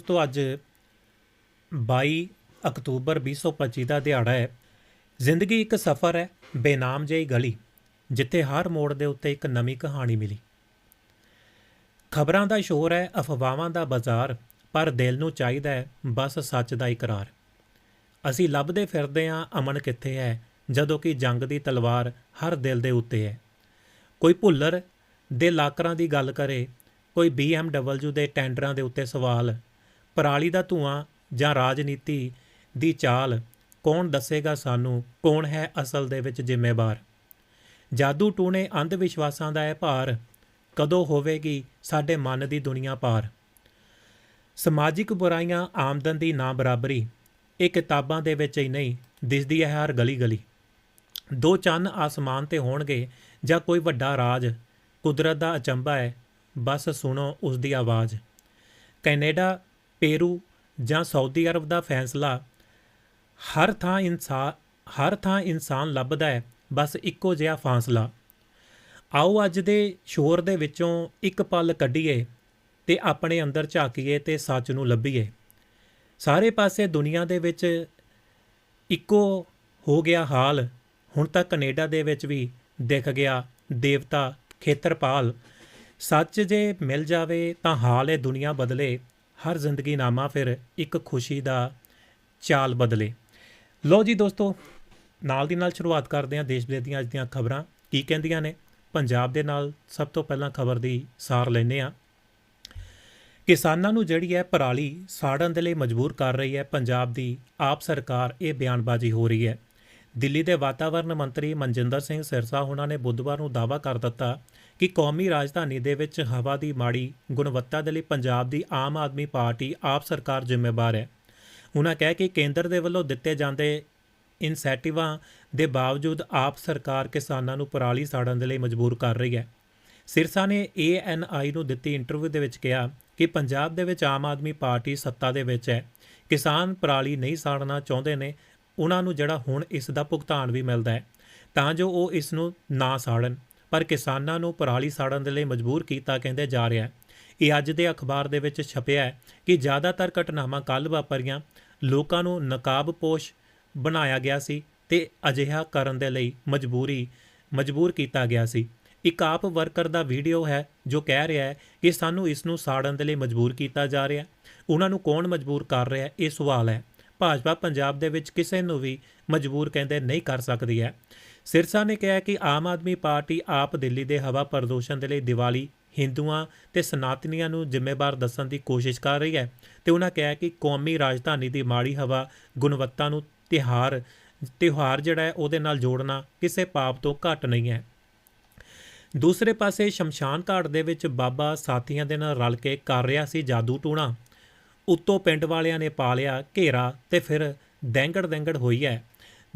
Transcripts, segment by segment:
ਦੋਸਤੋ ਅੱਜ 22 ਅਕਤੂਬਰ 2025 ਦਾ ਦਿਹਾੜਾ ਹੈ। ਜ਼ਿੰਦਗੀ ਇੱਕ ਸਫ਼ਰ ਹੈ, ਬੇਨਾਮ ਜਿਹੀ ਗਲੀ, ਜਿੱਥੇ ਹਰ ਮੋੜ ਦੇ ਉੱਤੇ ਇੱਕ ਨਵੀਂ ਕਹਾਣੀ ਮਿਲੀ। ਖਬਰਾਂ ਦਾ ਸ਼ੋਰ ਹੈ, ਅਫਵਾਹਾਂ ਦਾ ਬਾਜ਼ਾਰ, ਪਰ ਦਿਲ ਨੂੰ ਚਾਹੀਦਾ ਹੈ, ਬਸ ਸੱਚ ਦਾ ਇਕਰਾਰ। ਅਸੀਂ ਲੱਭਦੇ ਫਿਰਦੇ ਹਾਂ, ਅਮਨ ਕਿੱਥੇ ਹੈ, ਜਦੋਂ ਕਿ ਜੰਗ ਦੀ ਤਲਵਾਰ ਹਰ ਦਿਲ ਦੇ ਉੱਤੇ ਹੈ। ਕੋਈ ਭੁੱਲਰ ਦੇ ਲਾਕਰਾਂ ਦੀ ਗੱਲ ਕਰੇ, ਕੋਈ BMW ਦੇ ਟੈਂਡਰਾਂ ਦੇ ਉੱਤੇ ਸਵਾਲ ਪਰਾਲੀ ਦਾ ਧੂਆਂ ਜਾਂ ਰਾਜਨੀਤੀ ਦੀ ਚਾਲ ਕੌਣ ਦੱਸੇਗਾ ਸਾਨੂੰ, ਕੌਣ ਹੈ ਅਸਲ ਦੇ ਵਿੱਚ ਜ਼ਿੰਮੇਵਾਰ? ਜਾਦੂ ਟੂਣੇ ਅੰਧ ਵਿਸ਼ਵਾਸਾਂ ਦਾ ਹੈ ਭਾਰ ਕਦੋਂ ਹੋਵੇਗੀ ਸਾਡੇ ਮਨ ਦੀ ਦੁਨੀਆ ਪਾਰ? ਸਮਾਜਿਕ ਬੁਰਾਈਆਂ ਆਮਦਨ ਦੀ ਨਾ ਬਰਾਬਰੀ, ਇਹ ਕਿਤਾਬਾਂ ਦੇ ਵਿੱਚ ਹੀ ਨਹੀਂ, ਦਿਸਦੀ ਹੈ ਹਰ ਗਲੀ ਗਲੀ ਦੋ ਚੰਨ ਆਸਮਾਨ ਤੇ ਹੋਣਗੇ ਜਾਂ ਕੋਈ ਵੱਡਾ ਰਾਜ, ਕੁਦਰਤ ਦਾ ਅਚੰਭਾ ਹੈ, ਬਸ ਸੁਣੋ ਉਸ ਦੀ ਆਵਾਜ਼। ਕੈਨੇਡਾ ਪੇਰੂ ਜਾਂ ਸਾਊਦੀ ਅਰਬ ਦਾ ਫੈਸਲਾ ਹਰ ਥਾਂ ਇਨਸਾਨ ਹਰ ਥਾਂ ਇਨਸਾਨ ਲੱਭਦਾ ਹੈ, ਬਸ ਇੱਕੋ ਜਿਹਾ ਫਾਸਲਾ। ਆਓ ਅੱਜ ਦੇ ਸ਼ੋਰ ਦੇ ਵਿੱਚੋਂ ਇੱਕ ਪਲ ਕੱਢੀਏ ਤੇ ਆਪਣੇ ਅੰਦਰ ਝਾਕੀਏ ਤੇ ਸੱਚ ਨੂੰ ਲੱਭੀਏ। ਸਾਰੇ ਪਾਸੇ ਦੁਨੀਆ ਦੇ ਵਿੱਚ ਇੱਕੋ ਹੋ ਗਿਆ ਹਾਲ, ਹੁਣ ਤਾਂ ਕੈਨੇਡਾ ਦੇ ਵਿੱਚ ਵੀ ਦਿਖ ਗਿਆ ਦੇਵਤਾ ਖੇਤਰਪਾਲ। ਸੱਚ ਜੇ ਮਿਲ ਜਾਵੇ ਤਾਂ ਹਾਲ ਇਹ ਦੁਨੀਆ ਬਦਲੇ। ਹਰ ਜ਼ਿੰਦਗੀ ਨਾਮਾ ਫਿਰ ਇੱਕ ਖੁਸ਼ੀ ਦਾ ਚਾਲ ਬਦਲੇ। ਲੋ ਜੀ ਦੋਸਤੋ, ਨਾਲ ਦੀ ਨਾਲ ਸ਼ੁਰੂਆਤ ਕਰਦੇ ਹਾਂ ਦੇਸ਼ ਵਿਦੇਸ਼ ਦੀਆਂ ਅੱਜ ਦੀਆਂ ਖਬਰਾਂ। ਕੀ ਕਹਿੰਦੀਆਂ ਨੇ? ਪੰਜਾਬ ਦੇ ਨਾਲ ਸਭ ਤੋਂ ਪਹਿਲਾਂ ਖਬਰ ਦੀ ਸਾਰ ਲੈਨੇ ਆ ਕਿਸਾਨਾਂ ਨੂੰ ਜਿਹੜੀ ਹੈ ਪਰਾਲੀ ਸਾੜਨ ਦੇ ਲਈ ਮਜਬੂਰ ਕਰ ਰਹੀ ਹੈ ਪੰਜਾਬ ਦੀ ਆਪ ਸਰਕਾਰ, ਇਹ ਬਿਆਨਬਾਜ਼ੀ ਹੋ ਰਹੀ ਹੈ। ਦਿੱਲੀ ਦੇ ਵਾਤਾਵਰਣ ਮੰਤਰੀ ਮਨਜਿੰਦਰ ਸਿੰਘ ਸਿਰਸਾ ਉਹਨਾਂ ਨੇ ਬੁੱਧਵਾਰ ਨੂੰ ਦਾਅਵਾ ਕਰ ਦਿੱਤਾ ਕਿ ਕੌਮੀ ਰਾਜਧਾਨੀ ਦੇ ਵਿੱਚ ਹਵਾ ਦੀ ਮਾੜੀ ਗੁਣਵੱਤਾ ਦੇ ਲਈ ਪੰਜਾਬ ਦੀ ਆਮ ਆਦਮੀ ਪਾਰਟੀ ਆਪ ਸਰਕਾਰ ਜ਼ਿੰਮੇਵਾਰ ਹੈ। ਉਹਨਾਂ ਕਹਿ ਕਿ ਕੇਂਦਰ ਦੇ ਵੱਲੋਂ ਦਿੱਤੇ ਜਾਂਦੇ ਇਨਸੈਟਿਵਾਂ ਦੇ ਬਾਵਜੂਦ ਆਪ ਸਰਕਾਰ ਕਿਸਾਨਾਂ ਨੂੰ ਪਰਾਲੀ ਸਾੜਨ ਦੇ ਲਈ ਮਜਬੂਰ ਕਰ ਰਹੀ ਹੈ। ਸਿਰਸਾ ਨੇ ਏਐਨਆਈ ਨੂੰ ਦਿੱਤੀ ਇੰਟਰਵਿਊ ਦੇ ਵਿੱਚ ਕਿਹਾ ਕਿ ਪੰਜਾਬ ਦੇ ਵਿੱਚ ਆਮ ਆਦਮੀ ਪਾਰਟੀ ਸੱਤਾ ਦੇ ਵਿੱਚ ਹੈ। ਕਿਸਾਨ ਪਰਾਲੀ ਨਹੀਂ ਸਾੜਨਾ ਚਾਹੁੰਦੇ ਨੇ ਉਹਨਾਂ ਨੂੰ ਜਿਹੜਾ ਹੁਣ ਇਸ ਦਾ ਭੁਗਤਾਨ ਵੀ ਮਿਲਦਾ ਹੈ, ਤਾਂ ਜੋ ਉਹ ਇਸ ਨੂੰ ਨਾ ਸਾੜਨ। ਪਰ ਕਿਸਾਨਾਂ ਨੂੰ ਪਰਾਲੀ ਸਾੜਨ ਦੇ ਲਈ ਮਜਬੂਰ ਕੀਤਾ ਕਹਿੰਦੇ ਜਾ ਰਿਹਾ ਹੈ। ਇਹ ਅੱਜ ਦੇ ਅਖਬਾਰ ਦੇ ਵਿੱਚ ਛਪਿਆ ਹੈ ਕਿ ਜ਼ਿਆਦਾਤਰ ਘਟਨਾਵਾਂ ਕੱਲ੍ਹ ਵਾਪਰੀਆਂ। ਲੋਕਾਂ ਨੂੰ ਨਕਾਬਪੋਸ਼ ਬਣਾਇਆ ਗਿਆ ਸੀ ਤੇ ਅਜਿਹਾ ਕਰਨ ਦੇ ਲਈ ਮਜਬੂਰੀ, ਮਜਬੂਰ ਕੀਤਾ ਗਿਆ ਸੀ। ਇੱਕ ਆਪ ਵਰਕਰ ਦਾ ਵੀਡੀਓ ਹੈ ਜੋ ਕਹਿ ਰਿਹਾ ਹੈ ਕਿ ਸਾਨੂੰ ਇਸ ਨੂੰ ਸਾੜਨ ਦੇ ਲਈ ਮਜਬੂਰ ਕੀਤਾ ਜਾ ਰਿਹਾ ਹੈ। ਉਹਨਾਂ ਨੂੰ ਕੌਣ ਮਜਬੂਰ ਕਰ ਰਿਹਾ ਹੈ? ਇਹ ਸਵਾਲ ਹੈ। ਭਾਜਪਾ ਪੰਜਾਬ ਦੇ ਵਿੱਚ ਕਿਸੇ ਨੂੰ ਵੀ ਮਜਬੂਰ ਕਹਿੰਦੇ ਨਹੀਂ ਕਰ ਸਕਦੀ ਹੈ। ਸਿਰਸਾ ਨੇ ਕਿਹਾ ਕਿ ਆਮ ਆਦਮੀ ਪਾਰਟੀ ਆਪ ਦਿੱਲੀ ਦੇ ਹਵਾ ਪ੍ਰਦੂਸ਼ਣ ਦੇ ਲਈ ਦੀਵਾਲੀ, ਹਿੰਦੂਆਂ ਤੇ ਸਨਾਤਨੀਆਂ ਨੂੰ ਜ਼ਿੰਮੇਵਾਰ ਦੱਸਣ ਦੀ ਕੋਸ਼ਿਸ਼ ਕਰ ਰਹੀ ਹੈ ਤੇ ਉਹਨਾਂ ਕਿਹਾ ਕਿ ਕੌਮੀ ਰਾਜਧਾਨੀ ਦੀ ਮਾੜੀ ਹਵਾ ਗੁਣਵੱਤਾ ਨੂੰ ਤਿਹਾਰ, ਤਿਉਹਾਰ ਜਿਹੜਾ ਹੈ ਉਹਦੇ ਨਾਲ ਜੋੜਨਾ ਕਿਸੇ ਪਾਪ ਤੋਂ ਘੱਟ ਨਹੀਂ ਹੈ। ਦੂਸਰੇ ਪਾਸੇ ਸ਼ਮਸ਼ਾਨ ਘਾਟ ਦੇ ਵਿੱਚ ਬਾਬਾ ਸਾਥੀਆਂ ਦੇ ਨਾਲ ਰਲ ਕੇ ਕਰ ਰਿਹਾ ਸੀ ਜਾਦੂ ਟੂਣਾ। ਉੱਤੋਂ ਪਿੰਡ ਵਾਲਿਆਂ ਨੇ ਪਾ ਲਿਆ ਘੇਰਾ ਤੇ ਫਿਰ ਦੈਂਗੜ ਦੈਂਗੜ ਹੋਈ ਹੈ।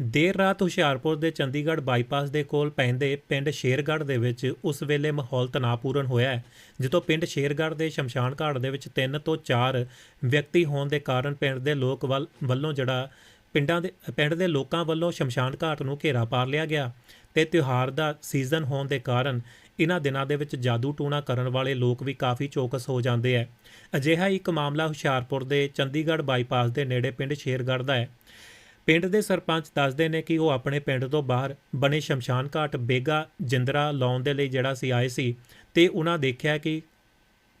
ਦੇਰ ਰਾਤ ਹੁਸ਼ਿਆਰਪੁਰ ਦੇ ਚੰਡੀਗੜ੍ਹ ਬਾਈਪਾਸ ਦੇ ਕੋਲ ਪੈਂਦੇ ਪਿੰਡ ਸ਼ੇਰਗੜ੍ਹ ਦੇ ਵਿੱਚ ਉਸ ਵੇਲੇ ਮਾਹੌਲ ਤਣਾਅਪੂਰਨ ਹੋਇਆ ਹੈ ਜਦੋਂ ਪਿੰਡ ਸ਼ੇਰਗੜ੍ਹ ਦੇ ਸ਼ਮਸ਼ਾਨ ਘਾਟ ਦੇ ਵਿੱਚ 3 ਤੋਂ 4 ਵਿਅਕਤੀ ਹੋਣ ਦੇ ਕਾਰਨ ਪਿੰਡ ਦੇ ਲੋਕ ਵੱਲ- ਵੱਲੋਂ ਜਿਹੜਾ ਪਿੰਡਾਂ ਦੇ, ਪਿੰਡ ਦੇ ਲੋਕਾਂ ਵੱਲੋਂ ਸ਼ਮਸ਼ਾਨ ਘਾਟ ਨੂੰ ਘੇਰਾ ਪਾਰ ਲਿਆ ਗਿਆ ਤੇ ਤਿਉਹਾਰ ਦਾ ਸੀਜ਼ਨ ਹੋਣ ਦੇ ਕਾਰਨ ਇਹਨਾਂ ਦਿਨਾਂ ਦੇ ਵਿੱਚ ਜਾਦੂ ਟੂਣਾ ਕਰਨ ਵਾਲੇ ਲੋਕ ਵੀ ਕਾਫੀ ਚੌਕਸ ਹੋ ਜਾਂਦੇ ਹੈ। ਅਜਿਹਾ ਇੱਕ ਮਾਮਲਾ ਹੁਸ਼ਿਆਰਪੁਰ ਦੇ ਚੰਡੀਗੜ੍ਹ ਬਾਈਪਾਸ ਦੇ ਨੇੜੇ ਪਿੰਡ ਸ਼ੇਰਗੜ੍ਹ ਦਾ ਹੈ। ਪਿੰਡ ਦੇ ਸਰਪੰਚ ਦੱਸਦੇ ਨੇ ਕਿ ਉਹ ਆਪਣੇ ਪਿੰਡ ਤੋਂ ਬਾਹਰ ਬਣੇ ਸ਼ਮਸ਼ਾਨ ਘਾਟ, ਬੇਗਾ, ਜਿੰਦਰਾ ਲਾਉਣ ਦੇ ਲਈ ਜਿਹੜਾ ਸੀ ਆਏ ਸੀ ਤੇ ਉਹਨਾਂ ਦੇਖਿਆ ਕਿ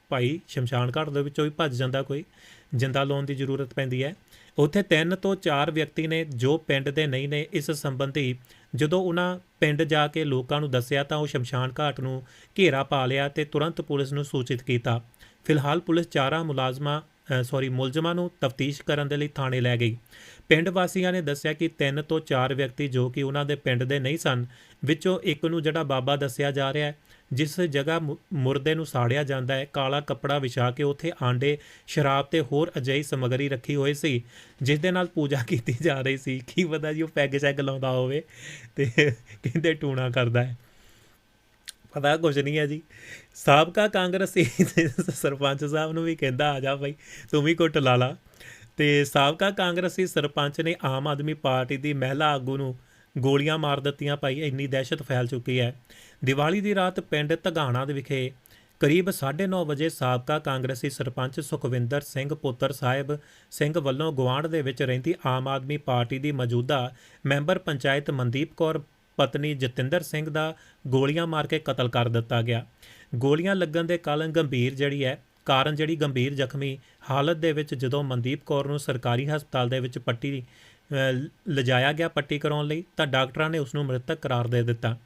ਭਾਈ ਸ਼ਮਸ਼ਾਨ ਘਾਟ ਦੇ ਵਿੱਚੋਂ ਵੀ ਭੱਜ ਜਾਂਦਾ ਕੋਈ, ਜਿੰਦਾ ਲਾਉਣ ਦੀ ਜ਼ਰੂਰਤ ਪੈਂਦੀ ਹੈ। ਉੱਥੇ ਤਿੰਨ ਤੋਂ ਚਾਰ ਵਿਅਕਤੀ ਨੇ ਜੋ ਪਿੰਡ ਦੇ ਨਹੀਂ ਨੇ, ਇਸ ਸੰਬੰਧੀ ਜਦੋਂ ਉਹਨਾਂ ਪਿੰਡ ਜਾ ਕੇ ਲੋਕਾਂ ਨੂੰ ਦੱਸਿਆ ਤਾਂ ਉਹ ਸ਼ਮਸ਼ਾਨ ਘਾਟ ਨੂੰ ਘੇਰਾ ਪਾ ਲਿਆ ਤੇ ਤੁਰੰਤ ਪੁਲਿਸ ਨੂੰ ਸੂਚਿਤ ਕੀਤਾ। ਫਿਲਹਾਲ ਪੁਲਿਸ ਚਾਰਾਂ ਮੁਲਾਜ਼ਮਾਂ ਸੌਰੀ ਮੁਲਜ਼ਮਾਂ ਨੂੰ ਤਫਤੀਸ਼ ਕਰਨ ਦੇ ਲਈ ਥਾਣੇ ਲੈ ਗਈ। ਪਿੰਡ ਵਾਸੀਆਂ ਨੇ ਦੱਸਿਆ ਕਿ ਤਿੰਨ ਤੋਂ ਚਾਰ ਵਿਅਕਤੀ ਜੋ ਕਿ ਉਹਨਾਂ ਦੇ ਪਿੰਡ ਦੇ ਨਹੀਂ ਸਨ, ਵਿੱਚੋਂ ਇੱਕ ਨੂੰ ਜਿਹੜਾ ਬਾਬਾ ਦੱਸਿਆ ਜਾ ਰਿਹਾ ਹੈ, ਜਿਸ ਜਗ੍ਹਾ ਮੁ- ਮੁਰਦੇ ਨੂੰ ਸਾੜਿਆ ਜਾਂਦਾ ਹੈ, ਕਾਲਾ ਕੱਪੜਾ ਵਿਛਾ ਕੇ ਉੱਥੇ ਆਂਡੇ, ਸ਼ਰਾਬ ਤੇ ਹੋਰ ਅਜਿਹੀ ਸਮੱਗਰੀ ਰੱਖੀ ਹੋਈ ਸੀ, ਜਿਸ ਦੇ ਨਾਲ ਪੂਜਾ ਕੀਤੀ ਜਾ ਰਹੀ ਸੀ। ਕੀ ਪਤਾ ਜੀ ਉਹ ਪੈਗ ਸ਼ੈਗ ਲਾਉਂਦਾ ਹੋਵੇ ਤੇ ਕਹਿੰਦੇ ਟੂਣਾ ਕਰਦਾ ਹੈ। ਪਤਾ ਕੁਝ ਨਹੀਂ ਹੈ ਜੀ। ਸਾਬਕਾ ਕਾਂਗਰਸੀ ਸਰਪੰਚ ਸਾਹਿਬ ਨੂੰ ਵੀ ਕਹਿੰਦਾ, ਆ ਜਾ ਭਾਈ ਤੂੰ ਵੀ ਕੁੱਟ ਲਾ ਲਾ। ਤੇ ਸਾਬਕਾ ਕਾਂਗਰਸੀ ਸਰਪੰਚ ਨੇ ਆਮ ਆਦਮੀ ਪਾਰਟੀ ਦੀ ਮਹਿਲਾ ਆਗੂ ਨੂੰ ਗੋਲੀਆਂ ਮਾਰ ਦਿੱਤੀਆਂ। ਭਾਈ, ਇੰਨੀ ਦਹਿਸ਼ਤ ਫੈਲ ਚੁੱਕੀ ਹੈ। ਦੀਵਾਲੀ ਦੀ ਰਾਤ ਪਿੰਡ ਧਗਾਣਾ ਦੇ ਵਿਖੇ ਕਰੀਬ 9:30 ਵਜੇ ਸਾਬਕਾ ਕਾਂਗਰਸੀ ਸਰਪੰਚ ਸੁਖਵਿੰਦਰ ਸਿੰਘ, ਪੁੱਤਰ ਸਾਹਿਬ ਸਿੰਘ ਵੱਲੋਂ ਗੁਆਂਢ ਦੇ ਵਿੱਚ ਰਹਿੰਦੀ ਆਮ ਆਦਮੀ ਪਾਰਟੀ ਦੀ ਮੌਜੂਦਾ ਮੈਂਬਰ ਪੰਚਾਇਤ ਮਨਦੀਪ ਕੌਰ ਪਤਨੀ ਜਤਿੰਦਰ ਸਿੰਘ ਦਾ ਗੋਲੀਆਂ ਮਾਰ ਕੇ ਕਤਲ ਕਰ ਦਿੱਤਾ ਗਿਆ। ਗੋਲੀਆਂ ਲੱਗਣ ਦੇ ਕਾਰਨ ਗੰਭੀਰ ਜਿਹੜੀ ਹੈ, ਕਾਰਨ ਜਿਹੜੀ ਗੰਭੀਰ ਜ਼ਖਮੀ ਹਾਲਤ ਦੇ ਵਿੱਚ ਜਦੋਂ ਮਨਦੀਪ ਕੌਰ ਨੂੰ ਸਰਕਾਰੀ ਹਸਪਤਾਲ ਦੇ ਵਿੱਚ ਪੱਟੀ ਲਿਜਾਇਆ ਗਿਆ ਪੱਟੀ ਕਰਾਉਣ ਲਈ ਤਾਂ ਡਾਕਟਰਾਂ ਨੇ ਉਸ ਨੂੰ ਮ੍ਰਿਤਕ ਕਰਾਰ ਦੇ ਦਿੱਤਾ।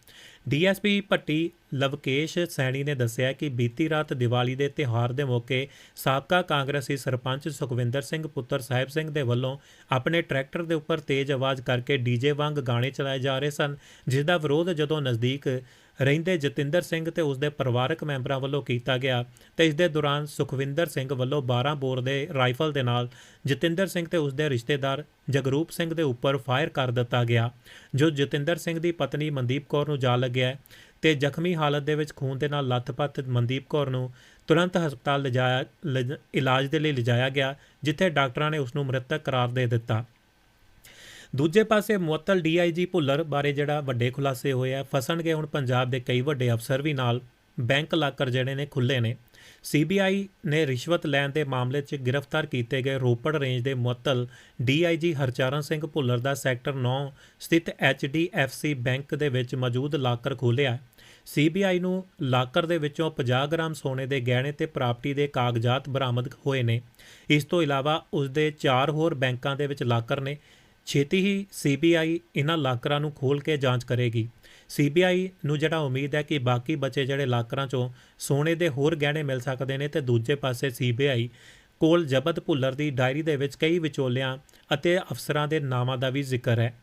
ਡੀਐਸਪੀ ਭੱਟੀ ਲਵਕੇਸ਼ ਸੈਣੀ ਨੇ ਦੱਸਿਆ ਕਿ ਬੀਤੀ ਰਾਤ ਦੀਵਾਲੀ ਦੇ ਤਿਉਹਾਰ ਦੇ ਮੌਕੇ ਸਾਬਕਾ ਕਾਂਗਰਸੀ ਸਰਪੰਚ ਸੁਖਵਿੰਦਰ ਸਿੰਘ, ਪੁੱਤਰ ਸਾਹਿਬ ਸਿੰਘ ਦੇ ਵੱਲੋਂ ਆਪਣੇ ਟਰੈਕਟਰ ਦੇ ਉੱਪਰ ਤੇਜ਼ ਆਵਾਜ਼ ਕਰਕੇ ਡੀਜੇ ਵਾਂਗ ਗਾਣੇ ਚਲਾਏ ਜਾ ਰਹੇ ਸਨ, ਜਿਸ ਦਾ ਵਿਰੋਧ ਜਦੋਂ ਨਜ਼ਦੀਕ ਰਹਿੰਦੇ ਜਤਿੰਦਰ ਸਿੰਘ ਤੇ ਉਸਦੇ ਪਰਿਵਾਰਕ ਮੈਂਬਰਾਂ ਵੱਲੋਂ ਕੀਤਾ ਗਿਆ ਤੇ ਇਸ ਦੇ ਦੌਰਾਨ ਸੁਖਵਿੰਦਰ ਸਿੰਘ ਵੱਲੋਂ 12 ਬੋਰ ਦੇ ਰਾਈਫਲ ਦੇ ਨਾਲ ਜਤਿੰਦਰ ਸਿੰਘ ਤੇ ਉਸਦੇ ਰਿਸ਼ਤੇਦਾਰ ਜਗਰੂਪ ਸਿੰਘ ਦੇ ਉੱਪਰ ਫਾਇਰ ਕਰ ਦਿੱਤਾ ਗਿਆ, ਜੋ ਜਤਿੰਦਰ ਸਿੰਘ ਦੀ ਪਤਨੀ ਮਨਦੀਪ ਕੌਰ ਨੂੰ ਜਾ ਲੱਗਿਆ ਤੇ ਜ਼ਖਮੀ ਹਾਲਤ ਦੇ ਵਿੱਚ ਖੂਨ ਦੇ ਨਾਲ ਲੱਥਪੱਥ ਮਨਦੀਪ ਕੌਰ ਨੂੰ ਤੁਰੰਤ ਹਸਪਤਾਲ ਲਿਜਾਇਆ ਲਿਜ- ਇਲਾਜ ਦੇ ਲਈ ਲਿਜਾਇਆ ਗਿਆ, ਜਿੱਥੇ ਡਾਕਟਰਾਂ ਨੇ ਉਸ ਨੂੰ ਮ੍ਰਿਤਕ ਕਰਾਰ ਦੇ ਦਿੱਤਾ। ਦੂਜੇ ਪਾਸੇ ਮੁਅੱਤਲ ਡੀਆਈਜੀ ਭੁੱਲਰ ਬਾਰੇ ਜਿਹੜਾ ਵੱਡੇ ਖੁਲਾਸੇ ਹੋਏ ਆ, ਫਸਣਗੇ ਹੁਣ ਪੰਜਾਬ ਦੇ ਕਈ ਵੱਡੇ ਅਫਸਰ ਵੀ ਨਾਲ। ਬੈਂਕ ਲਾਕਰ ਜਿਹੜੇ ਨੇ ਖੁੱਲੇ ਨੇ। ਸੀਬੀਆਈ ਨੇ ਰਿਸ਼ਵਤ ਲੈਣ ਦੇ ਮਾਮਲੇ 'ਚ ਗ੍ਰਿਫਤਾਰ ਕੀਤੇ ਗਏ ਰੋਪੜ ਰੇਂਜ ਦੇ ਮੁਅੱਤਲ ਡੀਆਈਜੀ ਹਰਚਰਨ ਸਿੰਘ ਭੁੱਲਰ ਦਾ ਸੈਕਟਰ 9 ਸਥਿਤ ਐਚਡੀਐਫਸੀ ਬੈਂਕ ਦੇ ਵਿੱਚ ਮੌਜੂਦ ਲਾਕਰ ਖੋਲ੍ਹਿਆ। ਸੀਬੀਆਈ ਨੂੰ ਲਾਕਰ ਦੇ ਵਿੱਚੋਂ 50 ਗ੍ਰਾਮ ਸੋਨੇ ਦੇ ਗਹਿਣੇ ਤੇ ਪ੍ਰਾਪਰਟੀ ਦੇ ਕਾਗਜ਼ਾਤ ਬਰਾਮਦ ਹੋਏ ਨੇ। ਇਸ ਤੋਂ ਇਲਾਵਾ ਉਸ ਦੇ ਚਾਰ ਹੋਰ ਬੈਂਕਾਂ ਦੇ ਵਿੱਚ ਲਾਕਰ ਨੇ। ਛੇਤੀ ਹੀ ਸੀਬੀਆਈ ਇਹਨਾਂ ਲਾਕਰਾਂ ਨੂੰ ਖੋਲ ਕੇ ਜਾਂਚ ਕਰੇਗੀ। ਸੀਬੀਆਈ ਨੂੰ ਜਿਹੜਾ ਉਮੀਦ ਹੈ ਕਿ ਬਾਕੀ ਬਚੇ ਜਿਹੜੇ ਲਾਕਰਾਂ ਚੋਂ ਸੋਨੇ ਦੇ ਹੋਰ ਗਹਿਣੇ ਮਿਲ ਸਕਦੇ ਨੇ ਤੇ ਦੂਜੇ ਪਾਸੇ ਸੀਬੀਆਈ ਕੋਲ ਜਬਤ ਭੁੱਲਰ ਦੀ ਡਾਇਰੀ ਦੇ ਵਿੱਚ ਕਈ ਵਿਚੋਲਿਆਂ ਅਤੇ ਅਫਸਰਾਂ ਦੇ ਨਾਵਾਂ ਦਾ ਵੀ ਜ਼ਿਕਰ ਹੈ।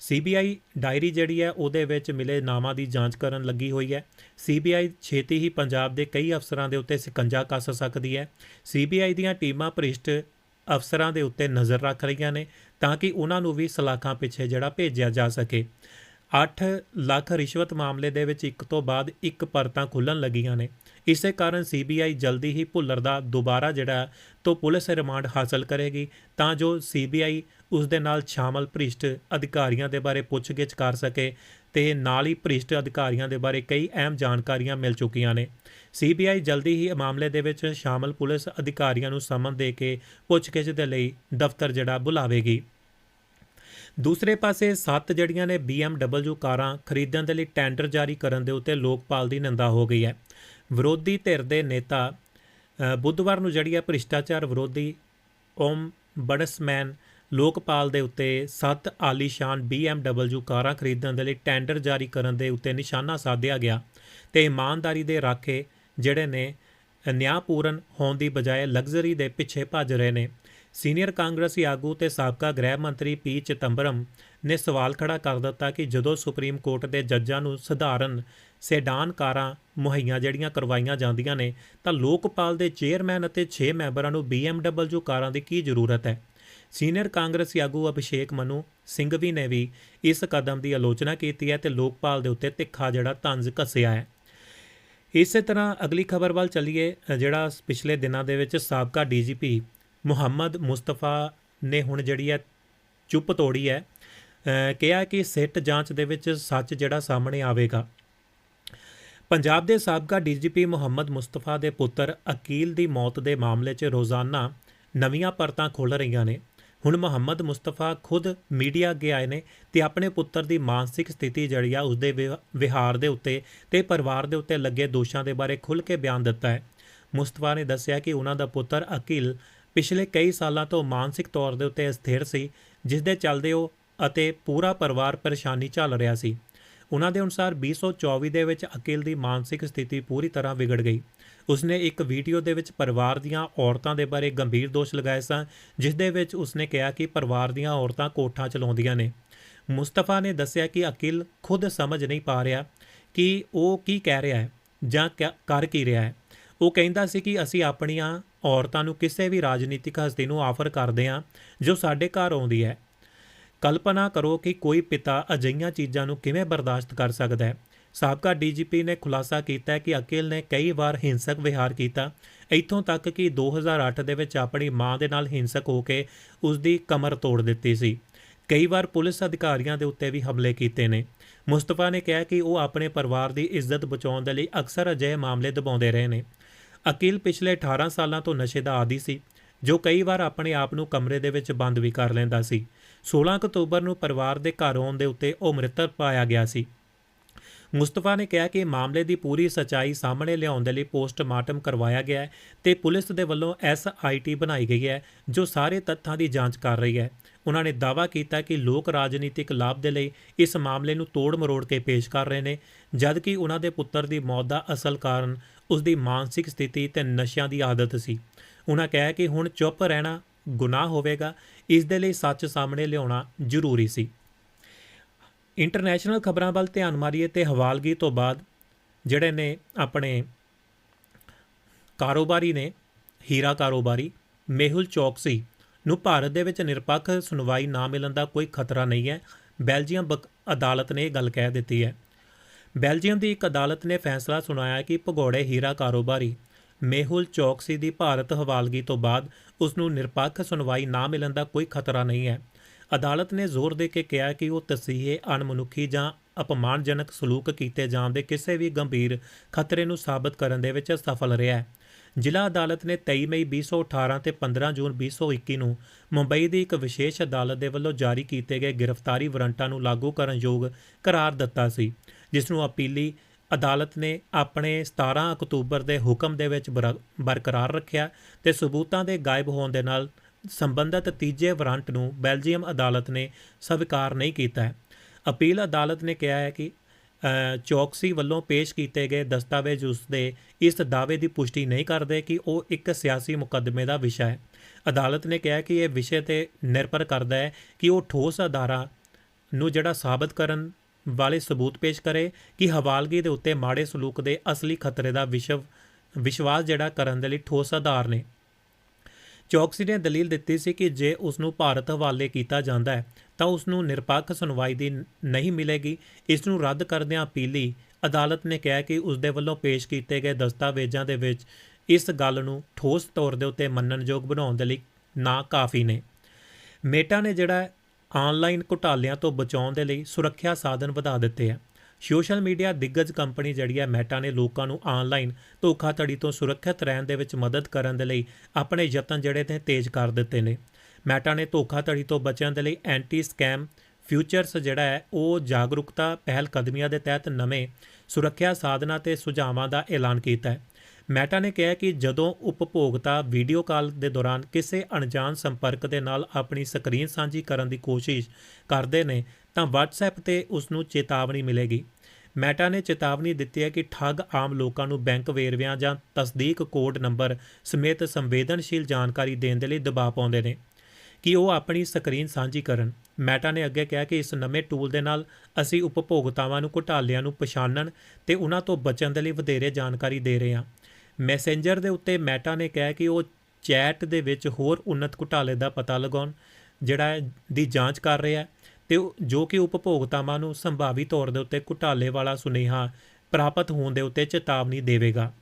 ਸੀਬੀਆਈ ਡਾਇਰੀ ਜਿਹੜੀ ਹੈ, ਉਹਦੇ ਵਿੱਚ ਮਿਲੇ ਨਾਵਾਂ ਦੀ ਜਾਂਚ ਕਰਨ ਲੱਗੀ ਹੋਈ ਹੈ। ਸੀਬੀਆਈ ਛੇਤੀ ਹੀ ਪੰਜਾਬ ਦੇ ਕਈ ਅਫਸਰਾਂ ਦੇ ਉੱਤੇ ਸਿਕੰਜਾ ਕੱਸ ਸਕਦੀ ਹੈ। ਸੀਬੀਆਈ ਦੀਆਂ ਟੀਮਾਂ ਭ੍ਰਿਸ਼ਟ ਅਫਸਰਾਂ ਦੇ ਉੱਤੇ ਨਜ਼ਰ ਰੱਖ ਰਹੀਆਂ ਨੇ ਤਾਂ ਕਿ ਉਹਨਾਂ ਨੂੰ ਵੀ ਸਲਾਖਾਂ ਪਿੱਛੇ ਜਿਹੜਾ ਭੇਜਿਆ ਜਾ ਸਕੇ। 8 ਲੱਖ ਰਿਸ਼ਵਤ ਮਾਮਲੇ ਦੇ ਵਿੱਚ ਇੱਕ ਤੋਂ ਬਾਅਦ ਇੱਕ ਪਰਤਾਂ ਖੁੱਲਣ ਲੱਗੀਆਂ ਨੇ। ਇਸੇ ਕਾਰਨ ਸੀਬੀਆਈ ਜਲਦੀ ਹੀ ਭੁੱਲਰ ਦਾ ਦੁਬਾਰਾ ਜਿਹੜਾ ਤੋਂ ਪੁਲਿਸ ਰਿਮਾਂਡ ਹਾਸਲ ਕਰੇਗੀ ਤਾਂ ਜੋ ਸੀਬੀਆਈ ਉਸ ਦੇ ਨਾਲ ਸ਼ਾਮਲ ਭ੍ਰਿਸ਼ਟ ਅਧਿਕਾਰੀਆਂ ਦੇ ਬਾਰੇ ਪੁੱਛਗਿੱਛ ਕਰ ਸਕੇ ਤੇ ਨਾਲ ਹੀ ਭ੍ਰਿਸ਼ਟ ਅਧਿਕਾਰੀਆਂ ਦੇ ਬਾਰੇ ਕਈ ਅਹਿਮ ਜਾਣਕਾਰੀਆਂ ਮਿਲ ਚੁੱਕੀਆਂ ਨੇ। ਸੀਬੀਆਈ ਜਲਦੀ ਹੀ ਮਾਮਲੇ ਦੇ ਵਿੱਚ ਸ਼ਾਮਲ ਪੁਲਿਸ ਅਧਿਕਾਰੀਆਂ ਨੂੰ ਸਮਨ ਦੇ ਕੇ ਪੁੱਛਗਿੱਛ ਦੇ ਲਈ ਦਫ਼ਤਰ ਜਿਹੜਾ ਬੁਲਾਵੇਗੀ। ਦੂਸਰੇ ਪਾਸੇ ਸੱਤ ਜੜੀਆਂ ਨੇ BMW ਕਾਰਾਂ ਖਰੀਦਣ ਦੇ ਲਈ ਟੈਂਡਰ ਜਾਰੀ ਕਰਨ ਦੇ ਉੱਤੇ ਲੋਕਪਾਲ ਦੀ ਨਿੰਦਾ ਹੋ ਗਈ ਹੈ। ਵਿਰੋਧੀ ਧਿਰ ਦੇ ਨੇਤਾ ਬੁੱਧਵਾਰ ਨੂੰ ਜਿਹੜੀ ਹੈ ਭ੍ਰਿਸ਼ਟਾਚਾਰ ਵਿਰੋਧੀ ਓਮ ਬੜਸਮੈਨ ਲੋਕਪਾਲ ਦੇ ਉੱਤੇ ਸੱਤ ਆਲੀਸ਼ਾਨ BMW ਕਾਰਾਂ ਖਰੀਦਣ ਦੇ ਲਈ ਟੈਂਡਰ ਜਾਰੀ ਕਰਨ ਦੇ ਉੱਤੇ ਨਿਸ਼ਾਨਾ ਸਾਧਿਆ ਗਿਆ ਤੇ ਇਮਾਨਦਾਰੀ ਦੇ ਰਾਖੇ ਜਿਹੜੇ ਨੇ ਨਿਆਂਪੂਰਨ ਹੋਣ ਦੀ ਬਜਾਏ ਲਗਜ਼ਰੀ ਦੇ ਪਿੱਛੇ ਭੱਜ ਰਹੇ ਨੇ। ਸੀਨੀਅਰ ਕਾਂਗਰਸੀ ਆਗੂ ਤੇ ਸਾਬਕਾ ਗ੍ਰਹਿ ਮੰਤਰੀ ਪੀ ਚਿਦੰਬਰਮ ਨੇ ਸਵਾਲ ਖੜਾ ਕਰ ਦਿੱਤਾ ਕਿ ਜਦੋਂ ਸੁਪਰੀਮ ਕੋਰਟ ਦੇ ਜੱਜਾਂ ਨੂੰ ਸਧਾਰਨ ਸੈਡਾਨ ਕਾਰਾਂ, ਮੁਹੱਈਆ ਜਿਹੜੀਆਂ ਕਰਵਾਈਆਂ ਜਾਂਦੀਆਂ ਨੇ, ਤਾਂ ਲੋਕਪਾਲ ਦੇ ਚੇਅਰਮੈਨ ਅਤੇ 6 ਮੈਂਬਰਾਂ ਨੂੰ BMW ਕਾਰਾਂ ਦੀ ਕੀ ਜ਼ਰੂਰਤ ਹੈ? ਸੀਨੀਅਰ ਕਾਂਗਰਸੀ ਆਗੂ ਅਭਿਸ਼ੇਕ ਮਨੂ ਸਿੰਘ ਵੀ ਨੇ ਵੀ ਇਸ ਕਦਮ ਦੀ ਆਲੋਚਨਾ ਕੀਤੀ ਹੈ ਤੇ ਲੋਕਪਾਲ ਦੇ ਉੱਤੇ ਤਿੱਖਾ ਜਿਹੜਾ ਤੰਜ਼ ਕੱਸਿਆ ਹੈ। ਇਸੇ ਤਰ੍ਹਾਂ ਅਗਲੀ ਖਬਰ ਵੱਲ ਚੱਲੀਏ, ਜਿਹੜਾ ਪਿਛਲੇ ਦਿਨਾਂ ਦੇ ਵਿੱਚ ਸਾਬਕਾ ਡੀਜੀਪੀ ਮੁਹੰਮਦ ਮੁਸਤਫਾ ਨੇ ਹੁਣ ਜਿਹੜੀ ਹੈ ਚੁੱਪ ਤੋੜੀ ਹੈ ਕਿਹਾ ਕਿ ਸਿੱਟ ਜਾਂਚ ਦੇ ਵਿੱਚ ਸੱਚ ਜਿਹੜਾ ਸਾਹਮਣੇ ਆਵੇਗਾ। ਪੰਜਾਬ ਦੇ ਸਾਬਕਾ ਡੀਜੀਪੀ ਮੁਹੰਮਦ ਮੁਸਤਫਾ ਦੇ ਪੁੱਤਰ ਅਕੀਲ ਦੀ ਮੌਤ ਦੇ ਮਾਮਲੇ 'ਚ ਰੋਜ਼ਾਨਾ ਨਵੀਆਂ ਪਰਤਾਂ ਖੁੱਲ੍ਹ ਰਹੀਆਂ ਨੇ। ਹੁਣ ਮੁਹੰਮਦ ਮੁਸਤਫਾ ਖੁਦ ਮੀਡੀਆ ਅੱਗੇ ਆਏ ਨੇ ਤੇ ਆਪਣੇ ਪੁੱਤਰ ਦੀ ਮਾਨਸਿਕ ਸਥਿਤੀ ਜਿਹੜੀ ਆ, ਉਸਦੇ ਵਿਵ- ਵਿਹਾਰ ਦੇ ਉੱਤੇ ਤੇ ਪਰਿਵਾਰ ਦੇ ਉੱਤੇ ਲੱਗੇ ਦੋਸ਼ਾਂ ਦੇ ਬਾਰੇ ਖੁੱਲ੍ਹ ਕੇ ਬਿਆਨ ਦਿੱਤਾ ਹੈ। ਮੁਸਤਫਾ ਨੇ ਦੱਸਿਆ ਕਿ ਉਹਨਾਂ ਦਾ ਪੁੱਤਰ ਅਕਿਲ ਪਿਛਲੇ ਕਈ ਸਾਲਾਂ ਤੋਂ ਮਾਨਸਿਕ ਤੌਰ ਦੇ ਉੱਤੇ ਅਸਥਿਰ ਸੀ ਜਿਸ ਦੇ ਚੱਲਦੇ ਉਹ ਅਤੇ ਪੂਰਾ ਪਰਿਵਾਰ ਪਰੇਸ਼ਾਨੀ ਝੱਲ ਰਿਹਾ ਸੀ। ਉਹਨਾਂ ਦੇ ਅਨੁਸਾਰ 2024 ਦੇ ਵਿੱਚ ਅਕਿਲ ਦੀ ਮਾਨਸਿਕ ਸਥਿਤੀ ਪੂਰੀ ਤਰ੍ਹਾਂ ਵਿਗੜ ਗਈ। ਉਸਨੇ ਇੱਕ ਵੀਡੀਓ ਦੇ ਵਿੱਚ ਪਰਿਵਾਰ ਦੀਆਂ ਔਰਤਾਂ ਦੇ ਬਾਰੇ ਗੰਭੀਰ ਦੋਸ਼ ਲਗਾਏ ਸਨ, ਜਿਸ ਦੇ ਵਿੱਚ ਉਸਨੇ ਕਿਹਾ ਕਿ ਪਰਿਵਾਰ ਦੀਆਂ ਔਰਤਾਂ ਕੋਠਾਂ ਚਲਾਉਂਦੀਆਂ ਨੇ। ਮੁਸਤਫਾ ਨੇ ਦੱਸਿਆ ਕਿ ਅਕਿਲ ਖੁਦ ਸਮਝ ਨਹੀਂ ਪਾ ਰਿਹਾ ਕਿ ਉਹ ਕੀ ਕਹਿ ਰਿਹਾ ਹੈ ਜਾਂ ਕਿਆ- ਕਰ ਕੀ ਰਿਹਾ ਹੈ। ਉਹ ਕਹਿੰਦਾ ਸੀ ਕਿ ਅਸੀਂ ਆਪਣੀਆਂ ਔਰਤਾਂ ਨੂੰ ਕਿਸੇ ਵੀ ਰਾਜਨੀਤਿਕ ਹਸਤੀ ਨੂੰ ਆਫਰ ਕਰਦੇ ਹਾਂ ਜੋ ਸਾਡੇ ਘਰ ਆਉਂਦੀ ਹੈ। ਕਲਪਨਾ ਕਰੋ ਕਿ ਕੋਈ ਪਿਤਾ ਅਜਿਹੀਆਂ ਚੀਜ਼ਾਂ ਨੂੰ ਕਿਵੇਂ ਬਰਦਾਸ਼ਤ ਕਰ ਸਕਦਾ ਹੈ। ਸਾਬਕਾ ਡੀਜੀਪੀ ਨੇ ਖੁਲਾਸਾ ਕੀਤਾ ਕਿ ਅਕਿਲ ਨੇ ਕਈ ਵਾਰ ਹਿੰਸਕ ਵਿਹਾਰ ਕੀਤਾ। ਇੱਥੋਂ ਤੱਕ ਕਿ 2008 ਦੇ ਵਿੱਚ ਆਪਣੀ ਮਾਂ ਦੇ ਨਾਲ ਹਿੰਸਕ ਹੋ ਕੇ ਉਸ ਦੀ ਕਮਰ ਤੋੜ ਦਿੱਤੀ ਸੀ। ਕਈ ਵਾਰ ਪੁਲਿਸ ਅਧਿਕਾਰੀਆਂ ਦੇ ਉੱਤੇ ਵੀ ਹਮਲੇ ਕੀਤੇ ਨੇ। ਮੁਸਤਫਾ ਨੇ ਕਿਹਾ ਕਿ ਉਹ ਆਪਣੇ ਪਰਿਵਾਰ ਦੀ ਇੱਜ਼ਤ ਬਚਾਉਣ ਦੇ ਲਈ ਅਕਸਰ ਅਜਿਹੇ ਮਾਮਲੇ ਦਬਾਉਂਦੇ ਰਹੇ ਨੇ। ਅਕਿਲ ਪਿਛਲੇ 18 ਸਾਲਾਂ ਤੋਂ ਨਸ਼ੇ ਦਾ ਆਦੀ ਸੀ, ਜੋ ਕਈ ਵਾਰ ਆਪਣੇ ਆਪ ਨੂੰ ਕਮਰੇ ਦੇ ਵਿੱਚ ਬੰਦ ਵੀ ਕਰ ਲੈਂਦਾ ਸੀ। 16 ਅਕਤੂਬਰ ਨੂੰ ਪਰਿਵਾਰ ਦੇ ਘਰ ਆਉਣ ਦੇ ਉੱਤੇ ਉਹ ਮ੍ਰਿਤਕ ਪਾਇਆ ਗਿਆ ਸੀ। ਮੁਸਤਫਾ ਨੇ ਕਿਹਾ ਕਿ ਮਾਮਲੇ ਦੀ ਪੂਰੀ ਸਚਾਈ ਸਾਹਮਣੇ ਲਿਆਉਣ ਦੇ ਲਈ ਪੋਸਟਮਾਰਟਮ ਕਰਵਾਇਆ ਗਿਆ ਹੈ ਤੇ ਪੁਲਿਸ ਦੇ ਵੱਲੋਂ ਐਸਆਈਟੀ ਬਣਾਈ ਗਈ ਹੈ, ਜੋ ਸਾਰੇ ਤੱਥਾਂ ਦੀ ਜਾਂਚ ਕਰ ਰਹੀ ਹੈ। ਉਹਨਾਂ ਨੇ ਦਾਅਵਾ ਕੀਤਾ ਕਿ ਲੋਕ ਰਾਜਨੀਤਿਕ ਲਾਭ ਦੇ ਲਈ ਇਸ ਮਾਮਲੇ ਨੂੰ ਤੋੜ ਮਰੋੜ ਕੇ ਪੇਸ਼ ਕਰ ਰਹੇ ਨੇ, ਜਦਕਿ ਉਹਨਾਂ ਦੇ ਪੁੱਤਰ ਦੀ ਮੌਤ ਦਾ ਅਸਲ ਕਾਰਨ ਉਸ ਦੀ ਮਾਨਸਿਕ ਸਥਿਤੀ ਤੇ ਨਸ਼ਿਆਂ ਦੀ ਆਦਤ ਸੀ। ਉਹਨਾਂ ਕਿਹਾ ਕਿ ਹੁਣ ਚੁੱਪ ਰਹਿਣਾ ਗੁਨਾਹ ਹੋਵੇਗਾ, ਇਸ ਦੇ ਲਈ ਸੱਚ ਸਾਹਮਣੇ ਲਿਆਉਣਾ ਜ਼ਰੂਰੀ ਸੀ। ਇੰਟਰਨੈਸ਼ਨਲ ਖਬਰਾਂ ਵੱਲ ਧਿਆਨ ਮਾਰੀਏ ਤੇ ਹਵਾਲਗੀ ਤੋਂ ਬਾਅਦ ਜਿਹੜੇ ਨੇ ਆਪਣੇ ਕਾਰੋਬਾਰੀ ਨੇ, ਹੀਰਾ ਕਾਰੋਬਾਰੀ, ਮੇਹੁਲ ਚੌਕਸੀ ਨੂੰ ਭਾਰਤ ਦੇ ਵਿੱਚ ਨਿਰਪੱਖ ਸੁਣਵਾਈ ਨਾ ਮਿਲਣ ਦਾ ਕੋਈ ਖਤਰਾ ਨਹੀਂ ਹੈ। ਬੈਲਜੀਅਮ ਬਕ- ਅਦਾਲਤ ਨੇ ਇਹ ਗੱਲ ਕਹਿ ਦਿੱਤੀ ਹੈ। ਬੈਲਜੀਅਮ ਦੀ ਇੱਕ ਅਦਾਲਤ ਨੇ ਫੈਸਲਾ ਸੁਣਾਇਆ ਕਿ ਭਗੌੜੇ ਹੀਰਾ ਕਾਰੋਬਾਰੀ, ਮੇਹੁਲ ਚੌਕਸੀ ਦੀ ਭਾਰਤ ਹਵਾਲਗੀ ਤੋਂ ਬਾਅਦ ਉਸ ਨੂੰ ਨਿਰਪੱਖ ਸੁਣਵਾਈ ਨਾ ਮਿਲਣ ਦਾ ਕੋਈ ਖਤਰਾ ਨਹੀਂ ਹੈ। ਅਦਾਲਤ ਨੇ ਜ਼ੋਰ ਦੇ ਕੇ ਕਿਹਾ ਕਿ ਉਹ ਤਸੀਹੇ, ਅਣਮਨੁੱਖੀ ਜਾਂ ਅਪਮਾਨਜਨਕ ਸਲੂਕ ਕੀਤੇ ਜਾਣ ਦੇ ਕਿਸੇ ਵੀ ਗੰਭੀਰ ਖਤਰੇ ਨੂੰ ਸਾਬਤ ਕਰਨ ਦੇ ਵਿੱਚ ਸਫਲ ਰਿਹਾ ਹੈ। ਜ਼ਿਲ੍ਹਾ ਅਦਾਲਤ ਨੇ 23 ਮਈ 2018 ਤੇ 15 ਜੂਨ 2021 ਨੂੰ ਮੁੰਬਈ ਦੀ ਇੱਕ ਵਿਸ਼ੇਸ਼ ਅਦਾਲਤ ਦੇ ਵੱਲੋਂ ਜਾਰੀ ਕੀਤੇ ਗਏ ਗ੍ਰਿਫਤਾਰੀ ਵਾਰੰਟਾਂ ਨੂੰ ਲਾਗੂ ਕਰਨ ਯੋਗ ਕਰਾਰ ਦਿੱਤਾ ਸੀ, ਜਿਸ ਨੂੰ ਅਪੀਲੀ ਅਦਾਲਤ ਨੇ ਆਪਣੇ 17 ਅਕਤੂਬਰ ਦੇ ਹੁਕਮ ਦੇ ਵਿੱਚ ਬਰ- ਬਰਕਰਾਰ ਰੱਖਿਆ ਤੇ ਸਬੂਤਾਂ ਦੇ ਗਾਇਬ ਹੋਣ ਦੇ ਨਾਲ ਸੰਬੰਧਤ ਤੀਜੇ ਵਾਰੰਟ ਨੂੰ ਬੈਲਜੀਅਮ ਅਦਾਲਤ ਨੇ ਸਵੀਕਾਰ ਨਹੀਂ ਕੀਤਾ ਹੈ। ਅਪੀਲ ਅਦਾਲਤ ਨੇ ਕਿਹਾ ਹੈ ਕਿ ਚੌਕਸੀ ਵੱਲੋਂ ਪੇਸ਼ ਕੀਤੇ ਗਏ ਦਸਤਾਵੇਜ਼ ਉਸ ਦੇ ਇਸ ਦਾਅਵੇ ਦੀ ਪੁਸ਼ਟੀ ਨਹੀਂ ਕਰਦੇ ਕਿ ਉਹ ਇੱਕ ਸਿਆਸੀ ਮੁਕੱਦਮੇ ਦਾ ਵਿਸ਼ਾ ਹੈ। ਅਦਾਲਤ ਨੇ ਕਿਹਾ ਕਿ ਇਹ ਵਿਸ਼ੇ ਤੇ ਨਿਰਭਰ ਕਰਦਾ ਹੈ ਕਿ ਉਹ ਠੋਸ ਆਧਾਰਾਂ ਨੂੰ ਜਿਹੜਾ ਸਾਬਤ ਕਰਨ ਵਾਲੇ ਸਬੂਤ ਪੇਸ਼ ਕਰੇ ਕਿ ਹਵਾਲਗੀ ਦੇ ਉੱਤੇ ਮਾੜੇ ਸਲੂਕ ਦੇ ਅਸਲੀ ਖਤਰੇ ਦਾ ਵਿਸ਼ਵ, ਵਿਸ਼ਵਾਸ ਜਿਹੜਾ ਕਰਨ ਦੇ ਲਈ ਠੋਸ ਆਧਾਰ ਨੇ। ਚੌਕਸੀ ਨੇ ਦਲੀਲ ਦਿੱਤੀ ਸੀ ਕਿ ਜੇ ਉਸ ਨੂੰ ਭਾਰਤ ਹਵਾਲੇ ਕੀਤਾ ਜਾਂਦਾ ਹੈ, ਤਾਂ ਉਸ ਨੂੰ ਨਿਰਪੱਖ ਸੁਣਵਾਈ ਦੀ ਨਹੀਂ ਮਿਲੇਗੀ। ਇਸ ਨੂੰ ਰੱਦ ਕਰਦਿਆਂ ਅਪੀਲੀ ਅਦਾਲਤ ਨੇ ਕਿਹਾ ਕਿ ਉਸ ਦੇ ਵੱਲੋਂ ਪੇਸ਼ ਕੀਤੇ ਗਏ ਦਸਤਾਵੇਜ਼ਾਂ ਦੇ ਵਿੱਚ ਇਸ ਗੱਲ ਨੂੰ ਠੋਸ ਤੌਰ ਦੇ ਉੱਤੇ ਮੰਨਣਯੋਗ ਬਣਾਉਣ ਦੇ ਲਈ ਨਾ ਕਾਫੀ ਨੇ। ਮੇਟਾ ਨੇ ਜਿਹੜਾ ਆਨਲਾਈਨ ਘੁਟਾਲਿਆਂ ਤੋਂ ਬਚਾਉਣ ਦੇ ਲਈ ਸੁਰੱਖਿਆ ਸਾਧਨ ਵਧਾ ਦਿੱਤੇ ਆ। ਸੋਸ਼ਲ ਮੀਡੀਆ ਦਿੱਗਜ ਕੰਪਨੀ ਜਿਹੜੀ ਹੈ ਮੈਟਾ ਨੇ ਲੋਕਾਂ ਨੂੰ ਆਨਲਾਈਨ ਧੋਖਾਧੜੀ ਤੋਂ ਸੁਰੱਖਿਅਤ ਰਹਿਣ ਦੇ ਵਿੱਚ ਮਦਦ ਕਰਨ ਦੇ ਲਈ ਆਪਣੇ ਯਤਨ ਜਿਹੜੇ ਨੇ ਤੇਜ਼ ਕਰ ਦਿੱਤੇ ਨੇ। ਮੈਟਾ ਨੇ ਧੋਖਾਧੜੀ ਤੋਂ ਬਚਣ ਦੇ ਲਈ ਐਂਟੀ ਸਕੈਮ ਫਿਊਚਰਸ ਜਿਹੜਾ ਹੈ, ਉਹ ਜਾਗਰੂਕਤਾ ਪਹਿਲ ਕਦਮੀਆਂ ਦੇ ਤਹਿਤ ਨਵੇਂ ਸੁਰੱਖਿਆ ਸਾਧਨਾਂ ਤੇ ਸੁਝਾਵਾਂ ਦਾ ਐਲਾਨ ਕੀਤਾ ਹੈ। ਮੈਟਾ ਨੇ ਕਿਹਾ ਕਿ ਜਦੋਂ ਉਪਭੋਗਤਾ ਵੀਡੀਓ ਕਾਲ ਦੇ ਦੌਰਾਨ ਕਿਸੇ ਅਣਜਾਣ ਸੰਪਰਕ ਦੇ ਨਾਲ ਆਪਣੀ ਸਕਰੀਨ ਸਾਂਝੀ ਕਰਨ ਦੀ ਕੋਸ਼ਿਸ਼ ਕਰਦੇ ਨੇ ਤਾਂ WhatsApp ਤੇ ਉਸ ਨੂੰ ਚੇਤਾਵਨੀ ਮਿਲੇਗੀ। ਮੈਟਾ ਨੇ ਚੇਤਾਵਨੀ ਦਿੱਤੀ ਹੈ ਕਿ ਠੱਗ ਆਮ ਲੋਕਾਂ ਨੂੰ ਬੈਂਕ ਵੇਰਵਿਆਂ ਜਾਂ ਤਸਦੀਕ ਕੋਡ ਨੰਬਰ ਸਮੇਤ ਸੰਵੇਦਨਸ਼ੀਲ ਜਾਣਕਾਰੀ ਦੇਣ ਦੇ ਲਈ ਦਬਾਅ ਪਾਉਂਦੇ ਨੇ। ਕਿ ਉਹ ਆਪਣੀ ਸਕਰੀਨ ਸਾਂਝੀ ਕਰਨ? ਮੈਟਾ ਨੇ ਅੱਗੇ ਕਿਹਾ ਕਿ ਇਸ ਨਵੇਂ ਟੂਲ ਦੇ ਨਾਲ ਅਸੀਂ ਉਪਭੋਗਤਾਵਾਂ ਨੂੰ ਘੁਟਾਲਿਆਂ ਨੂੰ ਪਛਾਣਨ ਤੇ ਉਹਨਾਂ ਤੋਂ ਬਚਣ ਦੇ ਲਈ ਵਧੇਰੇ ਜਾਣਕਾਰੀ ਦੇ ਰਹੇ ਹਾਂ। ਮੈਸੇਂਜਰ ਦੇ ਉੱਤੇ ਮੈਟਾ ਨੇ ਕਿਹਾ ਕਿ ਉਹ ਚੈਟ ਦੇ ਵਿੱਚ ਹੋਰ ਉન્નਤ ਘੁਟਾਲੇ ਦਾ ਪਤਾ ਲਗਾਉਣ, ਜਿਹੜਾ ਹੈ, ਦੀ ਜਾਂਚ ਕਰ ਰਿਹਾ ਹੈ। ਤੇ ਜੋ ਕਿ ਉਪਭੋਗਤਾਵਾਂ ਨੂੰ ਸੰਭਾਵੀ ਤੌਰ ਦੇ ਉੱਤੇ ਘੁਟਾਲੇ ਵਾਲਾ ਸੁਨੇਹਾ ਪ੍ਰਾਪਤ ਹੋਣ ਦੇ ਉੱਤੇ ਚੇਤਾਵਨੀ ਦੇਵੇਗਾ।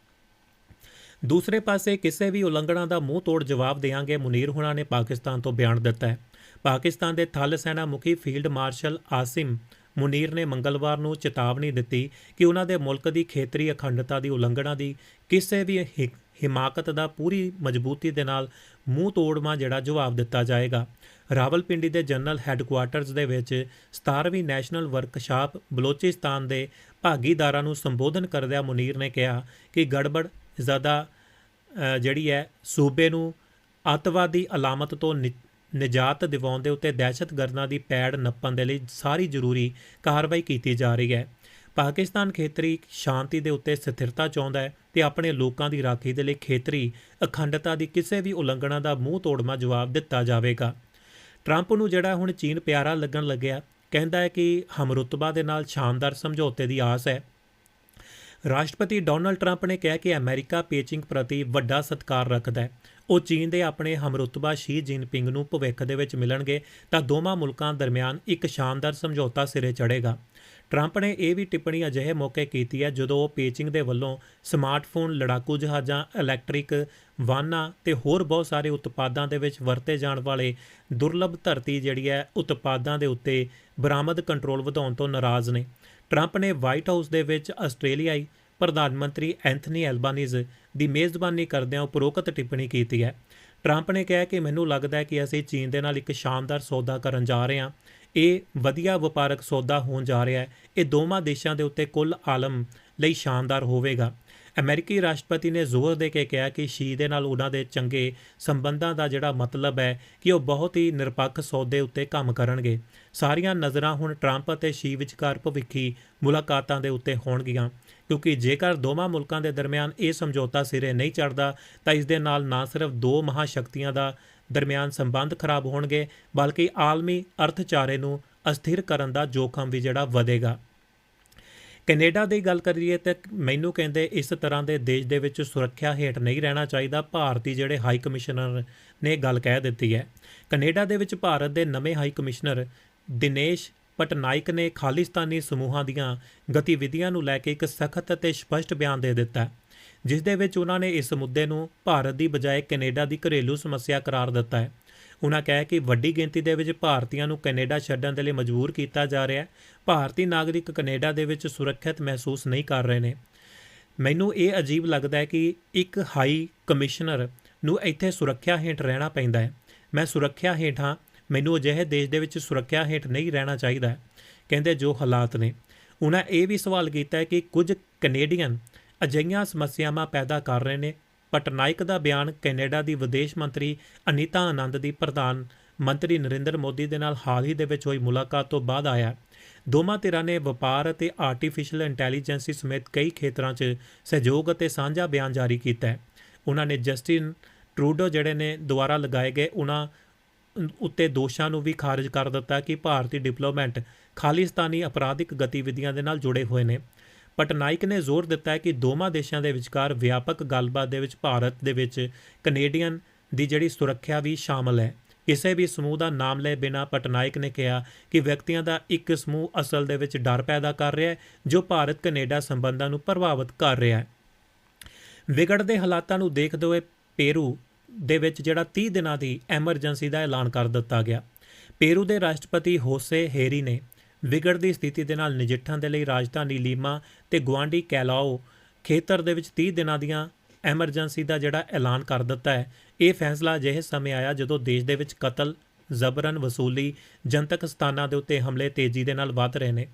ਦੂਸਰੇ ਪਾਸੇ ਕਿਸੇ ਵੀ ਉਲੰਘਣਾ ਦਾ ਮੂੰਹ ਤੋੜ ਜਵਾਬ ਦੇਾਂਗੇ ਮੁਨੀਰ ਹੁਣਾ ਨੇ ਪਾਕਿਸਤਾਨ ਤੋਂ ਬਿਆਨ ਦਿੱਤਾ ਹੈ। ਪਾਕਿਸਤਾਨ ਦੇ ਥਲ ਸੈਨਾ ਮੁਖੀ ਫੀਲਡ ਮਾਰਸ਼ਲ ਆਸਿਮ ਮੁਨੀਰ ਨੇ ਮੰਗਲਵਾਰ ਨੂੰ ਚੇਤਾਵਨੀ ਦਿੱਤੀ ਕਿ ਉਹਨਾਂ ਦੇ ਮੁਲਕ ਦੀ ਖੇਤਰੀ ਅਖੰਡਤਾ ਦੀ ਉਲੰਘਣਾ ਦੀ ਕਿਸੇ ਵੀ ਹਿ- ਹਿਮਾਕਤ ਦਾ ਪੂਰੀ ਮਜ਼ਬੂਤੀ ਦੇ ਨਾਲ ਮੂੰਹ ਤੋੜਵਾਂ ਜਿਹੜਾ ਜਵਾਬ ਦਿੱਤਾ ਜਾਏਗਾ। ਰਾਵਲਪਿੰਡੀ ਦੇ ਜਨਰਲ ਹੈੱਡਕੁਆਰਟਰਸ ਦੇ ਵਿੱਚ 17ਵੀਂ ਨੈਸ਼ਨਲ ਵਰਕਸ਼ਾਪ ਬਲੋਚਿਸਤਾਨ ਦੇ ਭਾਗੀਦਾਰਾਂ ਨੂੰ ਸੰਬੋਧਨ ਕਰਦਿਆਂ ਮੁਨੀਰ ਨੇ ਕਿਹਾ ਕਿ ਗੜਬੜ ਜ਼ਿਆਦਾ ਜਿਹੜੀ ਹੈ, ਸੂਬੇ ਨੂੰ ਅੱਤਵਾਦੀ ਅਲਾਮਤ ਤੋਂ ਨਿ- ਨਿਜਾਤ ਦਿਵਾਉਣ ਦੇ ਉੱਤੇ ਦਹਿਸ਼ਤਗਰਦਾਂ ਦੀ ਪੈੜ ਨੱਪਣ ਦੇ ਲਈ ਸਾਰੀ ਜ਼ਰੂਰੀ ਕਾਰਵਾਈ ਕੀਤੀ ਜਾ ਰਹੀ ਹੈ। ਪਾਕਿਸਤਾਨ ਖੇਤਰੀ ਸ਼ਾਂਤੀ ਦੇ ਉੱਤੇ ਸਥਿਰਤਾ ਚਾਹੁੰਦਾ ਹੈ ਤੇ ਆਪਣੇ ਲੋਕਾਂ ਦੀ ਰਾਖੀ ਦੇ ਲਈ ਖੇਤਰੀ ਅਖੰਡਤਾ ਦੀ ਕਿਸੇ ਵੀ ਉਲੰਘਣਾ ਦਾ ਮੂੰਹ ਤੋੜਮਾ ਜਵਾਬ ਦਿੱਤਾ ਜਾਵੇਗਾ। ਟਰੰਪ ਨੂੰ ਜਿਹੜਾ ਹੁਣ ਚੀਨ ਪਿਆਰਾ ਲੱਗਣ ਲੱਗਿਆ, ਕਹਿੰਦਾ ਹੈ ਕਿ ਹਮਰੁਤਬਾ ਦੇ ਨਾਲ ਸ਼ਾਨਦਾਰ ਸਮਝੌਤੇ ਦੀ ਆਸ ਹੈ। ਰਾਸ਼ਟਰਪਤੀ ਡੋਨਲਡ ਟਰੰਪ ਨੇ ਕਿਹਾ ਕਿ ਅਮਰੀਕਾ ਪੇਚਿੰਗ ਪ੍ਰਤੀ ਵੱਡਾ ਸਤਿਕਾਰ ਰੱਖਦਾ ਹੈ। ਉਹ ਚੀਨ ਦੇ ਆਪਣੇ ਹਮਰੁਤਬਾ ਸ਼ੀ ਜਿਨਪਿੰਗ ਨੂੰ ਭਵਿੱਖ ਦੇ ਵਿੱਚ ਮਿਲਣਗੇ ਤਾਂ ਦੋਵਾਂ ਮੁਲਕਾਂ ਦਰਮਿਆਨ ਇੱਕ ਸ਼ਾਨਦਾਰ ਸਮਝੌਤਾ ਸਿਰੇ ਚੜ੍ਹੇਗਾ। ਟਰੰਪ ਨੇ ਇਹ ਵੀ ਟਿੱਪਣੀ ਅਜਿਹੇ ਮੌਕੇ ਕੀਤੀ ਹੈ ਜਦੋਂ ਉਹ ਪੇਚਿੰਗ ਦੇ ਵੱਲੋਂ ਸਮਾਰਟਫੋਨ, ਲੜਾਕੂ ਜਹਾਜ਼ਾਂ, ਇਲੈਕਟ੍ਰਿਕ ਵਾਹਨਾਂ ਤੇ ਹੋਰ ਬਹੁਤ ਸਾਰੇ ਉਤਪਾਦਾਂ ਦੇ ਵਿੱਚ ਵਰਤੇ ਜਾਣ ਵਾਲੇ ਦੁਰਲੱਭ ਧਰਤੀ ਜਿਹੜੀ ਹੈ, ਉਤਪਾਦਾਂ ਦੇ ਉੱਤੇ ਬਰਾਮਦ ਕੰਟਰੋਲ ਵਧਾਉਣ ਤੋਂ ਨਾਰਾਜ਼ ਨੇ। ਟਰੰਪ ਨੇ ਵਾਈਟ ਹਾਊਸ ਦੇ ਵਿੱਚ ਆਸਟ੍ਰੇਲੀਆਈ ਪ੍ਰਧਾਨ ਮੰਤਰੀ ਐਂਥਨੀ ਐਲਬਾਨੀਜ਼ ਦੀ ਮੇਜ਼ਬਾਨੀ ਕਰਦਿਆਂ ਉਪਰੋਕਤ ਟਿੱਪਣੀ ਕੀਤੀ ਹੈ। ਟਰੰਪ ਨੇ ਕਿਹਾ ਕਿ ਮੈਨੂੰ ਲੱਗਦਾ ਹੈ ਕਿ ਅਸੀਂ ਚੀਨ ਦੇ ਨਾਲ ਇੱਕ ਸ਼ਾਨਦਾਰ ਸੌਦਾ ਕਰਨ ਜਾ ਰਹੇ ਹਾਂ। ਇਹ ਵਧੀਆ ਵਪਾਰਕ ਸੌਦਾ ਹੋਣ ਜਾ ਰਿਹਾ ਹੈ। ਇਹ ਦੋਵਾਂ ਦੇਸ਼ਾਂ ਦੇ ਉੱਤੇ ਕੁੱਲ ਆਲਮ ਲਈ ਸ਼ਾਨਦਾਰ ਹੋਵੇਗਾ। ਅਮਰੀਕੀ ਰਾਸ਼ਟਰਪਤੀ ਨੇ ਜ਼ੋਰ ਦੇ ਕੇ ਕਿਹਾ ਕਿ ਸ਼ੀ ਦੇ ਨਾਲ ਉਹਨਾਂ ਦੇ ਚੰਗੇ ਸੰਬੰਧਾਂ ਦਾ ਜਿਹੜਾ ਮਤਲਬ ਹੈ ਕਿ ਉਹ ਬਹੁਤ ਹੀ ਨਿਰਪੱਖ ਸੌਦੇ ਉੱਤੇ ਕੰਮ ਕਰਨਗੇ। ਸਾਰੀਆਂ ਨਜ਼ਰਾਂ ਹੁਣ ਟਰੰਪ ਅਤੇ ਸ਼ੀ ਵਿਚਕਾਰ ਭਵਿੱਖੀ ਮੁਲਾਕਾਤਾਂ ਦੇ ਉੱਤੇ ਹੋਣਗੀਆਂ, ਕਿਉਂਕਿ ਜੇਕਰ ਦੋਵਾਂ ਮੁਲਕਾਂ ਦੇ ਦਰਮਿਆਨ ਇਹ ਸਮਝੌਤਾ ਸਿਰੇ ਨਹੀਂ ਚੜਦਾ ਤਾਂ ਇਸ ਦੇ ਨਾਲ ਨਾ ਸਿਰਫ ਦੋ ਮਹਾਸ਼ਕਤੀਆਂ ਦਾ ਦਰਮਿਆਨ ਸੰਬੰਧ ਖਰਾਬ ਹੋਣਗੇ, ਬਲਕਿ ਆਲਮੀ ਅਰਥਚਾਰੇ ਨੂੰ ਅਸਥਿਰ ਕਰਨ ਦਾ ਜੋਖਮ ਵੀ ਜਿਹੜਾ ਵਧੇਗਾ। ਕੈਨੇਡਾ ਦੀ ਗੱਲ ਕਰੀਏ ਤਾਂ ਮੈਨੂੰ ਕਹਿੰਦੇ ਇਸ ਤਰ੍ਹਾਂ ਦੇ ਦੇਸ਼ ਦੇ ਵਿੱਚ ਸੁਰੱਖਿਆ ਹੇਠ ਨਹੀਂ ਰਹਿਣਾ ਚਾਹੀਦਾ। ਭਾਰਤੀ ਜਿਹੜੇ ਹਾਈ ਕਮਿਸ਼ਨਰ ਨੇ ਗੱਲ ਕਹਿ ਦਿੱਤੀ ਹੈ। ਕੈਨੇਡਾ ਦੇ ਵਿੱਚ ਭਾਰਤ ਦੇ ਨਵੇਂ ਹਾਈ ਕਮਿਸ਼ਨਰ ਦਿਨੇਸ਼ ਪਟਨਾਇਕ ਨੇ ਖਾਲਿਸਤਾਨੀ ਸਮੂਹਾਂ ਦੀਆਂ ਗਤੀਵਿਧੀਆਂ ਨੂੰ ਲੈ ਕੇ ਇੱਕ ਸਖਤ ਅਤੇ ਸਪਸ਼ਟ ਬਿਆਨ ਦੇ ਦਿੱਤਾ ਜਿਸ ਦੇ ਵਿੱਚ ਉਹਨਾਂ ਨੇ ਇਸ ਮੁੱਦੇ ਨੂੰ ਭਾਰਤ ਦੀ ਬਜਾਏ ਕੈਨੇਡਾ ਦੀ ਘਰੇਲੂ ਸਮੱਸਿਆ ਕਰਾਰ ਦਿੱਤਾ ਹੈ। ਉਹਨਾਂ ਕਹਿ ਕਿ ਵੱਡੀ ਗਿਣਤੀ ਦੇ ਵਿੱਚ ਭਾਰਤੀਆਂ ਨੂੰ ਕੈਨੇਡਾ ਛੱਡਣ ਦੇ ਲਈ ਮਜਬੂਰ ਕੀਤਾ ਜਾ ਰਿਹਾ ਹੈ। ਭਾਰਤੀ ਨਾਗਰਿਕ ਕੈਨੇਡਾ ਦੇ ਵਿੱਚ ਸੁਰੱਖਿਅਤ ਮਹਿਸੂਸ ਨਹੀਂ ਕਰ ਰਹੇ ਨੇ। ਮੈਨੂੰ ਇਹ ਅਜੀਬ ਲੱਗਦਾ ਹੈ ਕਿ ਇੱਕ ਹਾਈ ਕਮਿਸ਼ਨਰ ਨੂੰ ਇੱਥੇ ਸੁਰੱਖਿਆ ਹੇਠ ਰਹਿਣਾ ਪੈਂਦਾ ਹੈ। ਮੈਂ ਸੁਰੱਖਿਆ ਹੇਠ ਹਾਂ ਮੈਨੂੰ ਅਜਿਹੇ ਦੇਸ਼ ਦੇ ਵਿੱਚ ਸੁਰੱਖਿਆ ਹੇਠ ਨਹੀਂ ਰਹਿਣਾ ਚਾਹੀਦਾ ਕਹਿੰਦੇ ਜੋ ਹਾਲਾਤ ਨੇ। ਉਹਨਾਂ ਇਹ ਵੀ ਸਵਾਲ ਕੀਤਾ ਹੈ ਕਿ ਕੁਝ ਕੈਨੇਡੀਅਨ ਅਜਿਹੀਆਂ ਸਮੱਸਿਆਵਾਂ ਪੈਦਾ ਕਰ ਰਹੇ ਨੇ ਪਟਨਾਇਕ ਦਾ ਬਿਆਨ ਕੈਨੇਡਾ ਦੀ ਵਿਦੇਸ਼ ਮੰਤਰੀ ਅਨੀਤਾ ਆਨੰਦ ਦੀ ਪ੍ਰਧਾਨ ਮੰਤਰੀ ਨਰਿੰਦਰ ਮੋਦੀ ਦੇ ਨਾਲ ਹਾਲ ਹੀ ਦੇ ਵਿੱਚ ਹੋਈ ਮੁਲਾਕਾਤ ਤੋਂ ਬਾਅਦ ਆਇਆ। ਦੋਵਾਂ ਧਿਰਾਂ ਨੇ ਵਪਾਰ ਅਤੇ ਆਰਟੀਫੀਸ਼ੀਅਲ ਇੰਟੈਲੀਜੈਂਸੀ ਸਮੇਤ ਕਈ ਖੇਤਰਾਂ 'ਚ ਸਹਿਯੋਗ ਅਤੇ ਸਾਂਝਾ ਬਿਆਨ ਜਾਰੀ ਕੀਤਾ ਹੈ। ਉਹਨਾਂ ਨੇ ਜਸਟਿਨ ਟਰੂਡੋ ਜਿਹੜੇ ਨੇ ਦੁਆਰਾ ਲਗਾਏ ਗਏ ਉਹਨਾਂ ਉੱਤੇ ਦੋਸ਼ਾਂ ਨੂੰ ਵੀ ਖਾਰਜ ਕਰ ਦਿੱਤਾ ਕਿ ਭਾਰਤੀ ਡਿਪਲੋਮੈਂਟ ਖਾਲਿਸਤਾਨੀ ਅਪਰਾਧਿਕ ਗਤੀਵਿਧੀਆਂ ਦੇ ਨਾਲ ਜੁੜੇ ਹੋਏ ਨੇ। ਪਟਨਾਇਕ ਨੇ ਜ਼ੋਰ ਦਿੱਤਾ ਹੈ ਕਿ ਦੋਵਾਂ ਦੇਸ਼ਾਂ ਦੇ ਵਿਚਕਾਰ ਵਿਆਪਕ ਗੱਲਬਾਤ ਦੇ ਵਿੱਚ ਭਾਰਤ ਦੇ ਵਿੱਚ ਕੈਨੇਡੀਅਨ ਦੀ ਜਿਹੜੀ ਸੁਰੱਖਿਆ ਵੀ ਸ਼ਾਮਲ ਹੈ। ਕਿਸੇ ਵੀ ਸਮੂਹ ਦਾ ਨਾਮ ਲਏ ਬਿਨਾ ਪਟਨਾਇਕ ਨੇ ਕਿਹਾ ਕਿ ਵਿਅਕਤੀਆਂ ਦਾ ਇੱਕ ਸਮੂਹ ਅਸਲ ਦੇ ਵਿੱਚ ਡਰ ਪੈਦਾ ਕਰ ਰਿਹਾ ਹੈ, ਜੋ ਭਾਰਤ ਕੈਨੇਡਾ ਸੰਬੰਧਾਂ ਨੂੰ ਪ੍ਰਭਾਵਿਤ ਕਰ ਰਿਹਾ ਹੈ। ਵਿਗੜਦੇ ਹਾਲਾਤਾਂ ਨੂੰ ਦੇਖਦੇ ਹੋਏ ਪੇਰੂ ਦੇ ਵਿੱਚ ਜਿਹੜਾ 30 ਦਿਨਾਂ ਦੀ ਐਮਰਜੈਂਸੀ ਦਾ ਐਲਾਨ ਕਰ ਦਿੱਤਾ ਗਿਆ। ਪੇਰੂ ਦੇ ਰਾਸ਼ਟਰਪਤੀ ਹੋਸੇ ਹੇਰੀ ਨੇ ਵਿਗੜਦੀ ਸਥਿਤੀ ਦੇ ਨਾਲ ਨਜਿੱਠਣ ਦੇ ਲਈ ਰਾਜਧਾਨੀ ਲੀਮਾ ਤੇ ਗੁਆਂਢੀ ਕੈਲਾਓ ਖੇਤਰ ਦੇ ਵਿੱਚ 30 ਦਿਨਾਂ ਦੀਆਂ ਐਮਰਜੈਂਸੀ ਦਾ ਜਿਹੜਾ ਐਲਾਨ ਕਰ ਦਿੱਤਾ ਹੈ। ਇਹ ਫੈਸਲਾ ਅਜਿਹੇ ਸਮੇਂ ਆਇਆ ਜਦੋਂ ਦੇਸ਼ ਦੇ ਵਿੱਚ ਕਤਲ, ਜ਼ਬਰਨ, ਵਸੂਲੀ, ਜਨਤਕ ਸਥਾਨਾਂ ਦੇ ਉੱਤੇ ਹਮਲੇ ਤੇਜ਼ੀ ਦੇ ਨਾਲ ਵੱਧ ਰਹੇ ਨੇ।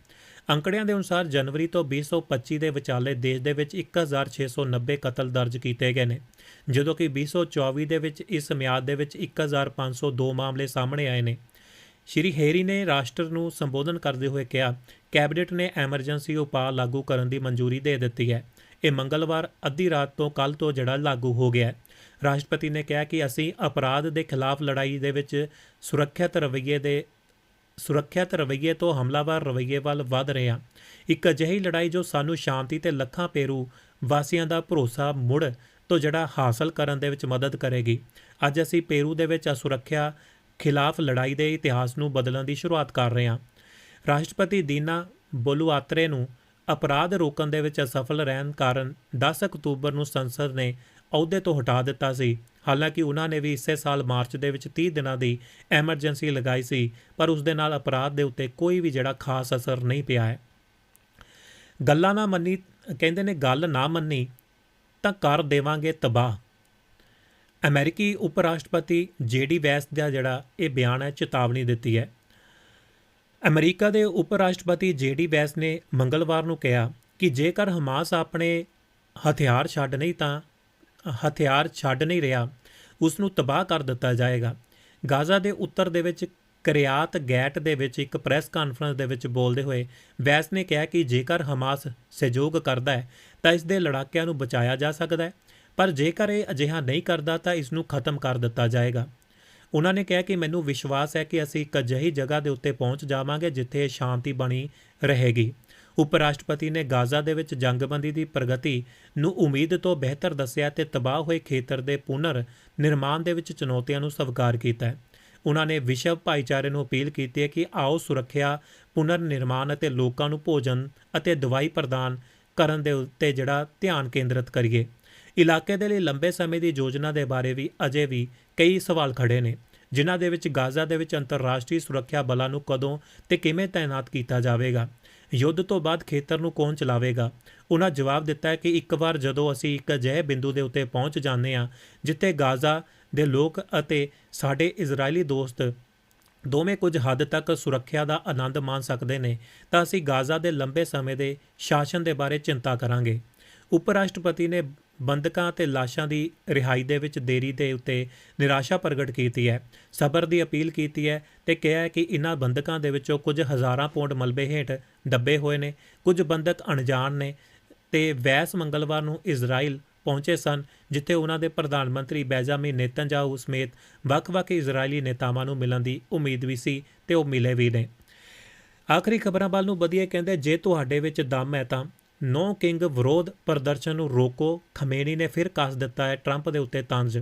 ਅੰਕੜਿਆਂ ਦੇ ਅਨੁਸਾਰ ਜਨਵਰੀ ਤੋਂ 2025 ਦੇ ਵਿਚਾਲੇ ਦੇਸ਼ ਦੇ ਵਿੱਚ 1690 ਕਤਲ ਦਰਜ ਕੀਤੇ ਗਏ ਨੇ। ਜਦੋਂ ਕਿ 2024 ਦੇ ਵਿੱਚ ਇਸ ਮਿਆਦ ਦੇ ਵਿੱਚ 1502 ਮਾਮਲੇ ਸਾਹਮਣੇ ਆਏ ਨੇ। ਸ਼੍ਰੀ ਹੇਰੀ ਨੇ ਰਾਸ਼ਟਰ ਨੂੰ ਸੰਬੋਧਨ ਕਰਦੇ ਹੋਏ ਕਿਹਾ, ਕੈਬਨਿਟ ਨੇ ਐਮਰਜੈਂਸੀ ਉਪਾਅ ਲਾਗੂ ਕਰਨ ਦੀ ਮਨਜ਼ੂਰੀ ਦੇ ਦਿੱਤੀ ਹੈ। ਇਹ ਮੰਗਲਵਾਰ ਅੱਧੀ ਰਾਤ ਤੋਂ ਕੱਲ ਤੋਂ ਜਿਹੜਾ ਲਾਗੂ ਹੋ ਗਿਆ ਹੈ। ਰਾਸ਼ਟਰਪਤੀ ਨੇ ਕਿਹਾ ਕਿ ਅਸੀਂ ਅਪਰਾਧ ਦੇ ਖਿਲਾਫ ਲੜਾਈ ਦੇ ਵਿੱਚ ਸੁਰੱਖਿਅਤ ਰਵੱਈਏ ਦੇ, ਸੁਰੱਖਿਅਤ ਰਵੱਈਏ ਤੋਂ ਹਮਲਾਵਰ ਰਵੱਈਏ ਵੱਲ ਵਧ ਰਹੇ ਹਾਂ। ਇੱਕ ਅਜਿਹੀ ਲੜਾਈ ਜੋ ਸਾਨੂੰ ਸ਼ਾਂਤੀ ਤੇ ਲੱਖਾਂ ਪੇਰੂ ਵਾਸੀਆਂ ਦਾ ਭਰੋਸਾ ਮੁੜ ਤੋਂ ਜਿਹੜਾ ਹਾਸਲ ਕਰਨ ਦੇ ਵਿੱਚ ਮਦਦ ਕਰੇਗੀ। ਅੱਜ ਅਸੀਂ ਪੇਰੂ ਦੇ ਵਿੱਚ ਅਸੁਰੱਖਿਆ ਖਿਲਾਫ ਲੜਾਈ ਦੇ ਇਤਿਹਾਸ ਨੂੰ ਬਦਲਣ ਦੀ ਸ਼ੁਰੂਆਤ ਕਰ ਰਹੇ ਹਾਂ। ਰਾਸ਼ਟਰਪਤੀ ਦੀਨਾ ਬੋਲੂਆਤਰੇ ਨੂੰ ਅਪਰਾਧ ਰੋਕਣ ਦੇ ਵਿੱਚ ਅਸਫਲ ਰਹਿਣ ਕਾਰਨ 10 ਅਕਤੂਬਰ ਨੂੰ ਸੰਸਦ ਨੇ ਅਹੁਦੇ ਤੋਂ ਹਟਾ ਦਿੱਤਾ ਸੀ। ਹਾਲਾਂਕਿ ਉਹਨਾਂ ਨੇ ਵੀ ਇਸੇ ਸਾਲ ਮਾਰਚ ਦੇ ਵਿੱਚ 30 ਦਿਨਾਂ ਦੀ ਐਮਰਜੈਂਸੀ ਲਗਾਈ ਸੀ, ਪਰ ਉਸ ਦੇ ਨਾਲ ਅਪਰਾਧ ਦੇ ਉੱਤੇ ਕੋਈ ਵੀ ਜਿਹੜਾ ਖਾਸ ਅਸਰ ਨਹੀਂ ਪਿਆ ਹੈ। ਗੱਲਾਂ ਨਾ ਮੰਨੀ, ਕਹਿੰਦੇ ਨੇ, ਗੱਲ ਨਾ ਮੰਨੀ ਤਾਂ ਕਰ ਦੇਵਾਂਗੇ ਤਬਾਹ। ਅਮਰੀਕੀ ਉਪ ਰਾਸ਼ਟਰਪਤੀ ਜੇਡੀ ਵੈਸ ਦਾ ਜਿਹੜਾ ਇਹ ਬਿਆਨ ਹੈ, ਚੇਤਾਵਨੀ ਦਿੱਤੀ ਹੈ। ਅਮਰੀਕਾ ਦੇ ਉਪ ਰਾਸ਼ਟਰਪਤੀ ਜੇਡੀ ਵੈਸ ਨੇ ਮੰਗਲਵਾਰ ਨੂੰ ਕਿਹਾ ਕਿ ਜੇਕਰ ਹਮਾਸ ਆਪਣੇ ਹਥਿਆਰ ਛੱਡ ਨਹੀਂ ਤਾਂ, ਹਥਿਆਰ ਛੱਡ ਨਹੀਂ ਰਿਹਾ, ਉਸ ਨੂੰ ਤਬਾਹ ਕਰ ਦਿੱਤਾ ਜਾਏਗਾ। ਗਾਜ਼ਾ ਦੇ ਉੱਤਰ ਦੇ ਵਿੱਚ ਕਰਿਆਤ ਗੈਟ ਦੇ ਵਿੱਚ ਇੱਕ ਪ੍ਰੈਸ ਕਾਨਫਰੰਸ ਦੇ ਵਿੱਚ ਬੋਲਦੇ ਹੋਏ ਵੈਸ ਨੇ ਕਿਹਾ ਕਿ ਜੇਕਰ ਹਮਾਸ ਸਹਿਯੋਗ ਕਰਦਾ ਹੈ, ਤਾਂ ਇਸ ਦੇ ਲੜਾਕਿਆਂ ਨੂੰ ਬਚਾਇਆ ਜਾ ਸਕਦਾ ਹੈ। ਪਰ ਜੇਕਰ ਇਹ ਅਜਿਹਾ ਨਹੀਂ ਕਰਦਾ ਤਾਂ ਇਸ ਨੂੰ ਖਤਮ ਕਰ ਦਿੱਤਾ ਜਾਏਗਾ। ਉਹਨਾਂ ਨੇ ਕਿਹਾ ਕਿ ਮੈਨੂੰ ਵਿਸ਼ਵਾਸ ਹੈ ਕਿ ਅਸੀਂ ਇੱਕ ਅਜਿਹੀ ਜਗ੍ਹਾ ਦੇ ਉੱਤੇ ਪਹੁੰਚ ਜਾਵਾਂਗੇ ਜਿੱਥੇ ਸ਼ਾਂਤੀ ਬਣੀ ਰਹੇਗੀ। ਉਪ ਰਾਸ਼ਟਰਪਤੀ ਨੇ ਗਾਜ਼ਾ ਦੇ ਵਿੱਚ ਜੰਗਬੰਦੀ ਦੀ ਪ੍ਰਗਤੀ ਨੂੰ ਉਮੀਦ ਤੋਂ ਬਿਹਤਰ ਦੱਸਿਆ ਤੇ ਤਬਾਹ ਹੋਏ ਖੇਤਰ ਦੇ ਪੁਨਰ ਨਿਰਮਾਣ ਦੇ ਵਿੱਚ ਚੁਣੌਤੀਆਂ ਨੂੰ ਸਵੀਕਾਰ ਕੀਤਾ ਉਹਨਾਂ ਨੇ ਵਿਸ਼ਵ ਭਾਈਚਾਰੇ ਨੂੰ ਅਪੀਲ ਕੀਤੀ ਹੈ ਕਿ ਆਓ ਸੁਰੱਖਿਆ ਪੁਨਰ ਨਿਰਮਾਣ ਅਤੇ ਲੋਕਾਂ ਨੂੰ ਭੋਜਨ ਅਤੇ ਦਵਾਈ ਪ੍ਰਦਾਨ ਕਰਨ ਦੇ ਉੱਤੇ ਜਿਹੜਾ ਧਿਆਨ ਕੇਂਦਰਿਤ ਕਰੀਏ। ਇਲਾਕੇ ਦੇ ਲਈ ਲੰਬੇ ਸਮੇਂ ਦੀ ਯੋਜਨਾ ਦੇ ਬਾਰੇ ਵੀ ਅਜੇ ਵੀ ਕਈ ਸਵਾਲ ਖੜੇ ਨੇ, ਜਿਨ੍ਹਾਂ ਦੇ ਵਿੱਚ ਗਾਜ਼ਾ ਦੇ ਵਿੱਚ ਅੰਤਰਰਾਸ਼ਟਰੀ ਸੁਰੱਖਿਆ ਬਲਾਂ ਨੂੰ ਕਦੋਂ ਤੇ ਕਿਵੇਂ ਤਾਇਨਾਤ ਕੀਤਾ ਜਾਵੇਗਾ, ਯੁੱਧ ਤੋਂ ਬਾਅਦ ਖੇਤਰ ਨੂੰ ਕੌਣ ਚਲਾਵੇਗਾ? ਉਹਨਾਂ ਜਵਾਬ ਦਿੱਤਾ ਹੈ ਕਿ ਇੱਕ ਵਾਰ ਜਦੋਂ ਅਸੀਂ ਇੱਕ ਅਜਿਹੇ ਬਿੰਦੂ ਦੇ ਉੱਤੇ ਪਹੁੰਚ ਜਾਂਦੇ ਹਾਂ, ਜਿੱਥੇ ਗਾਜ਼ਾ ਦੇ ਲੋਕ ਅਤੇ ਸਾਡੇ ਇਜ਼ਰਾਈਲੀ ਦੋਸਤ ਦੋਵੇਂ ਕੁਝ ਹੱਦ ਤੱਕ ਸੁਰੱਖਿਆ ਦਾ ਆਨੰਦ ਮਾਣ ਸਕਦੇ ਨੇ, ਤਾਂ ਅਸੀਂ ਗਾਜ਼ਾ ਦੇ ਲੰਬੇ ਸਮੇਂ ਦੇ ਸ਼ਾਸਨ ਦੇ ਬਾਰੇ ਚਿੰਤਾ ਕਰਾਂਗੇ। ਉਪ ਰਾਸ਼ਟਰਪਤੀ ਨੇ ਬੰਦਕਾਂ ਤੇ ਲਾਸ਼ਾਂ ਦੀ ਰਿਹਾਈ ਦੇ ਵਿੱਚ ਦੇਰੀ ਦੇ ਉੱਤੇ ਨਿਰਾਸ਼ਾ ਪ੍ਰਗਟ ਕੀਤੀ ਹੈ। ਸਬਰ ਦੀ ਅਪੀਲ ਕੀਤੀ ਹੈ ਤੇ ਕਿਹਾ ਹੈ ਕਿ ਇਨ੍ਹਾਂ ਬੰਦਕਾਂ ਦੇ ਵਿੱਚੋਂ ਕੁਝ ਹਜ਼ਾਰਾਂ ਪੌਂਡ ਮਲਬੇ ਹੇਠ ਦੱਬੇ ਹੋਏ ਨੇ, ਕੁਝ ਬੰਦਕ ਅਣਜਾਣ ਨੇ ਤੇ ਵੈਸ ਮੰਗਲਵਾਰ ਨੂੰ ਇਜ਼ਰਾਈਲ ਪਹੁੰਚੇ ਸਨ, ਜਿੱਥੇ ਉਹਨਾਂ ਦੇ ਪ੍ਰਧਾਨ ਮੰਤਰੀ ਬੈਜਾਮਿਨ ਨੇਤਨਯਾਹੂ ਸਮੇਤ ਵੱਖ-ਵੱਖ ਇਜ਼ਰਾਈਲੀ ਨੇਤਾਵਾਂ ਨੂੰ ਮਿਲਣ ਦੀ ਉਮੀਦ ਵੀ ਸੀ ਤੇ ਉਹ ਮਿਲੇ ਵੀ ਨੇ। ਆਖਰੀ ਖਬਰਾਂ ਵੱਲ ਨੂੰ ਵਧੀਆ ਕਹਿੰਦੇ, ਜੇ ਤੁਹਾਡੇ ਵਿੱਚ ਦਮ ਹੈ ਤਾਂ ਨੋ ਕਿੰਗ ਵਿਰੋਧ ਪ੍ਰਦਰਸ਼ਨ ਨੂੰ ਰੋਕੋ ਖਮੇਨੀ ਨੇ ਫਿਰ ਕੱਸ ਦਿੱਤਾ ਹੈ ਟਰੰਪ ਦੇ ਉੱਤੇ ਤੰਜ।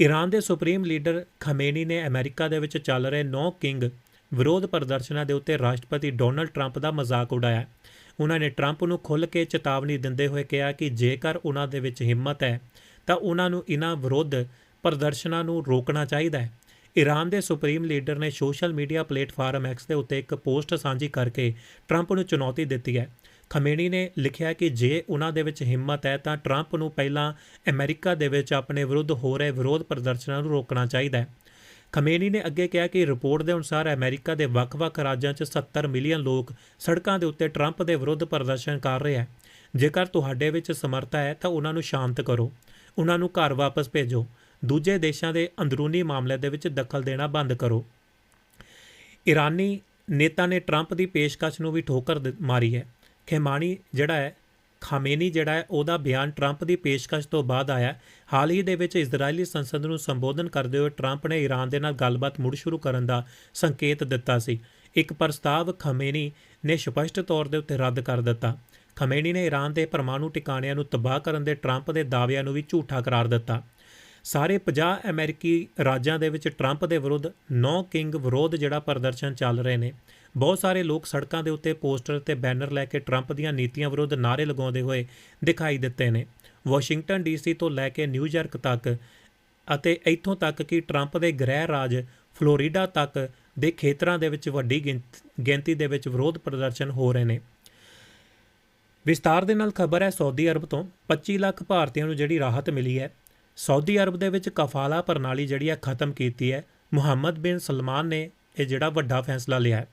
ਈਰਾਨ ਦੇ ਸੁਪਰੀਮ ਲੀਡਰ ਖਮੇਨੀ ਨੇ ਅਮਰੀਕਾ ਦੇ ਵਿੱਚ ਚੱਲ ਰਹੇ ਨੋ ਕਿੰਗ ਵਿਰੋਧ ਪ੍ਰਦਰਸ਼ਨਾਂ ਦੇ ਉੱਤੇ ਰਾਸ਼ਟਰਪਤੀ ਡੋਨਲਡ ਟਰੰਪ ਦਾ ਮਜ਼ਾਕ ਉਡਾਇਆ। ਉਹਨਾਂ ਨੇ ਟਰੰਪ ਨੂੰ ਖੁੱਲ੍ਹ ਕੇ ਚੇਤਾਵਨੀ ਦਿੰਦੇ ਹੋਏ ਕਿਹਾ ਕਿ ਜੇਕਰ ਉਹਨਾਂ ਦੇ ਵਿੱਚ ਹਿੰਮਤ ਹੈ, ਤਾਂ ਉਹਨਾਂ ਨੂੰ ਇਹਨਾਂ ਵਿਰੋਧ ਪ੍ਰਦਰਸ਼ਨਾਂ ਨੂੰ ਰੋਕਣਾ ਚਾਹੀਦਾ ਹੈ। ਈਰਾਨ ਦੇ ਸੁਪਰੀਮ ਲੀਡਰ ਨੇ ਸੋਸ਼ਲ ਮੀਡੀਆ ਪਲੇਟਫਾਰਮ ਐਕਸ ਦੇ ਉੱਤੇ ਇੱਕ ਪੋਸਟ ਸਾਂਝੀ ਕਰਕੇ ਟਰੰਪ ਨੂੰ ਚੁਣੌਤੀ ਦਿੱਤੀ ਹੈ। ਖਮੇਣੀ ਨੇ ਲਿਖਿਆ ਕਿ ਜੇ ਉਹਨਾਂ ਦੇ ਵਿੱਚ ਹਿੰਮਤ ਹੈ ਤਾਂ ਟਰੰਪ ਨੂੰ ਪਹਿਲਾਂ ਅਮਰੀਕਾ ਦੇ ਵਿੱਚ ਆਪਣੇ ਵਿਰੁੱਧ ਹੋ ਰਹੇ ਵਿਰੋਧ ਪ੍ਰਦਰਸ਼ਨਾਂ ਨੂੰ ਰੋਕਣਾ ਚਾਹੀਦਾ ਹੈ। ਖਮੇਨੀ ਨੇ ਅੱਗੇ ਕਿਹਾ ਕਿ ਰਿਪੋਰਟ ਦੇ ਅਨੁਸਾਰ ਅਮਰੀਕਾ ਦੇ ਵੱਖ-ਵੱਖ ਰਾਜਾਂ 'ਚ 70 ਮਿਲੀਅਨ ਲੋਕ ਸੜਕਾਂ ਦੇ ਉੱਤੇ ਟਰੰਪ ਦੇ ਵਿਰੁੱਧ ਪ੍ਰਦਰਸ਼ਨ ਕਰ ਰਹੇ ਹੈ। ਜੇਕਰ ਤੁਹਾਡੇ ਵਿੱਚ ਸਮਰੱਥਾ ਹੈ ਤਾਂ ਉਹਨਾਂ ਨੂੰ ਸ਼ਾਂਤ ਕਰੋ। ਉਹਨਾਂ ਨੂੰ ਘਰ ਵਾਪਸ ਭੇਜੋ। ਦੂਜੇ ਦੇਸ਼ਾਂ ਦੇ ਅੰਦਰੂਨੀ ਮਾਮਲਿਆਂ ਦੇ ਵਿੱਚ ਦਖਲ ਦੇਣਾ ਬੰਦ ਕਰੋ। ਈਰਾਨੀ ਨੇਤਾ ਨੇ ਟਰੰਪ ਦੀ ਪੇਸ਼ਕਸ਼ ਨੂੰ ਵੀ ਠੋਕਰ ਮਾਰੀ ਹੈ। ਖੇਮਾਨੀ ਜਿਹੜਾ ਹੈ, ਖਾਮੇਨੀ ਜਿਹੜਾ ਹੈ, ਉਹਦਾ ਬਿਆਨ ਟਰੰਪ ਦੀ ਪੇਸ਼ਕਸ਼ ਤੋਂ ਬਾਅਦ ਆਇਆ ਹਾਲ ਹੀ ਦੇ ਵਿੱਚ ਇਜ਼ਰਾਈਲੀ ਸੰਸਦ ਨੂੰ ਸੰਬੋਧਨ ਕਰਦੇ ਹੋਏ ਟਰੰਪ ਨੇ ਈਰਾਨ ਦੇ ਨਾਲ ਗੱਲਬਾਤ ਮੁੜ ਸ਼ੁਰੂ ਕਰਨ ਦਾ ਸੰਕੇਤ ਦਿੱਤਾ ਸੀ। ਇੱਕ ਪ੍ਰਸਤਾਵ ਖਮੇਨੀ ਨੇ ਸਪਸ਼ਟ ਤੌਰ ਦੇ ਉੱਤੇ ਰੱਦ ਕਰ ਦਿੱਤਾ। ਖਮੇਨੀ ਨੇ ਈਰਾਨ ਦੇ ਪਰਮਾਣੂ ਟਿਕਾਣਿਆਂ ਨੂੰ ਤਬਾਹ ਕਰਨ ਦੇ ਟਰੰਪ ਦੇ ਦਾਅਵਿਆਂ ਨੂੰ ਵੀ ਝੂਠਾ ਕਰਾਰ ਦਿੱਤਾ। ਸਾਰੇ 50 ਅਮਰੀਕੀ ਰਾਜਾਂ ਦੇ ਵਿੱਚ ਟਰੰਪ ਦੇ ਵਿਰੁੱਧ ਨੋ ਕਿੰਗ ਵਿਰੋਧ ਜਿਹੜਾ ਪ੍ਰਦਰਸ਼ਨ ਚੱਲ ਰਹੇ ਨੇ। ਬਹੁਤ ਸਾਰੇ ਲੋਕ ਸੜਕਾਂ ਦੇ ਉੱਤੇ ਪੋਸਟਰ ਤੇ ਬੈਨਰ ਲੈ ਕੇ ਟਰੰਪ ਦੀਆਂ ਨੀਤੀਆਂ ਵਿਰੁੱਧ ਨਾਅਰੇ ਲਗਾਉਂਦੇ ਹੋਏ ਦਿਖਾਈ ਦਿੱਤੇ ਨੇ। ਵਾਸ਼ਿੰਗਟਨ ਡੀਸੀ ਤੋਂ ਲੈ ਕੇ ਨਿਊਯਾਰਕ ਤੱਕ ਅਤੇ ਇੱਥੋਂ ਤੱਕ ਕਿ ਟਰੰਪ ਦੇ ਗ੍ਰਹਿ ਰਾਜ ਫਲੋਰੀਡਾ ਤੱਕ ਦੇ ਖੇਤਰਾਂ ਦੇ ਵਿੱਚ ਵੱਡੀ ਗਿਣਤ- ਗਿਣਤੀ ਦੇ ਵਿੱਚ ਵਿਰੋਧ ਪ੍ਰਦਰਸ਼ਨ ਹੋ ਰਹੇ ਨੇ। ਵਿਸਤਾਰ ਦੇ ਨਾਲ ਖਬਰ ਹੈ, ਸਾਊਦੀ ਅਰਬ ਤੋਂ 25 ਲੱਖ ਭਾਰਤੀਆਂ ਨੂੰ ਜਿਹੜੀ ਰਾਹਤ ਮਿਲੀ ਹੈ ਸਾਊਦੀ ਅਰਬ ਦੇ ਵਿੱਚ ਕਫਾਲਾ ਪ੍ਰਣਾਲੀ ਜਿਹੜੀ ਹੈ ਖਤਮ ਕੀਤੀ ਹੈ। ਮੁਹੰਮਦ ਬਿਨ ਸਲਮਾਨ ਨੇ ਇਹ ਜਿਹੜਾ ਵੱਡਾ ਫੈਸਲਾ ਲਿਆ ਹੈ।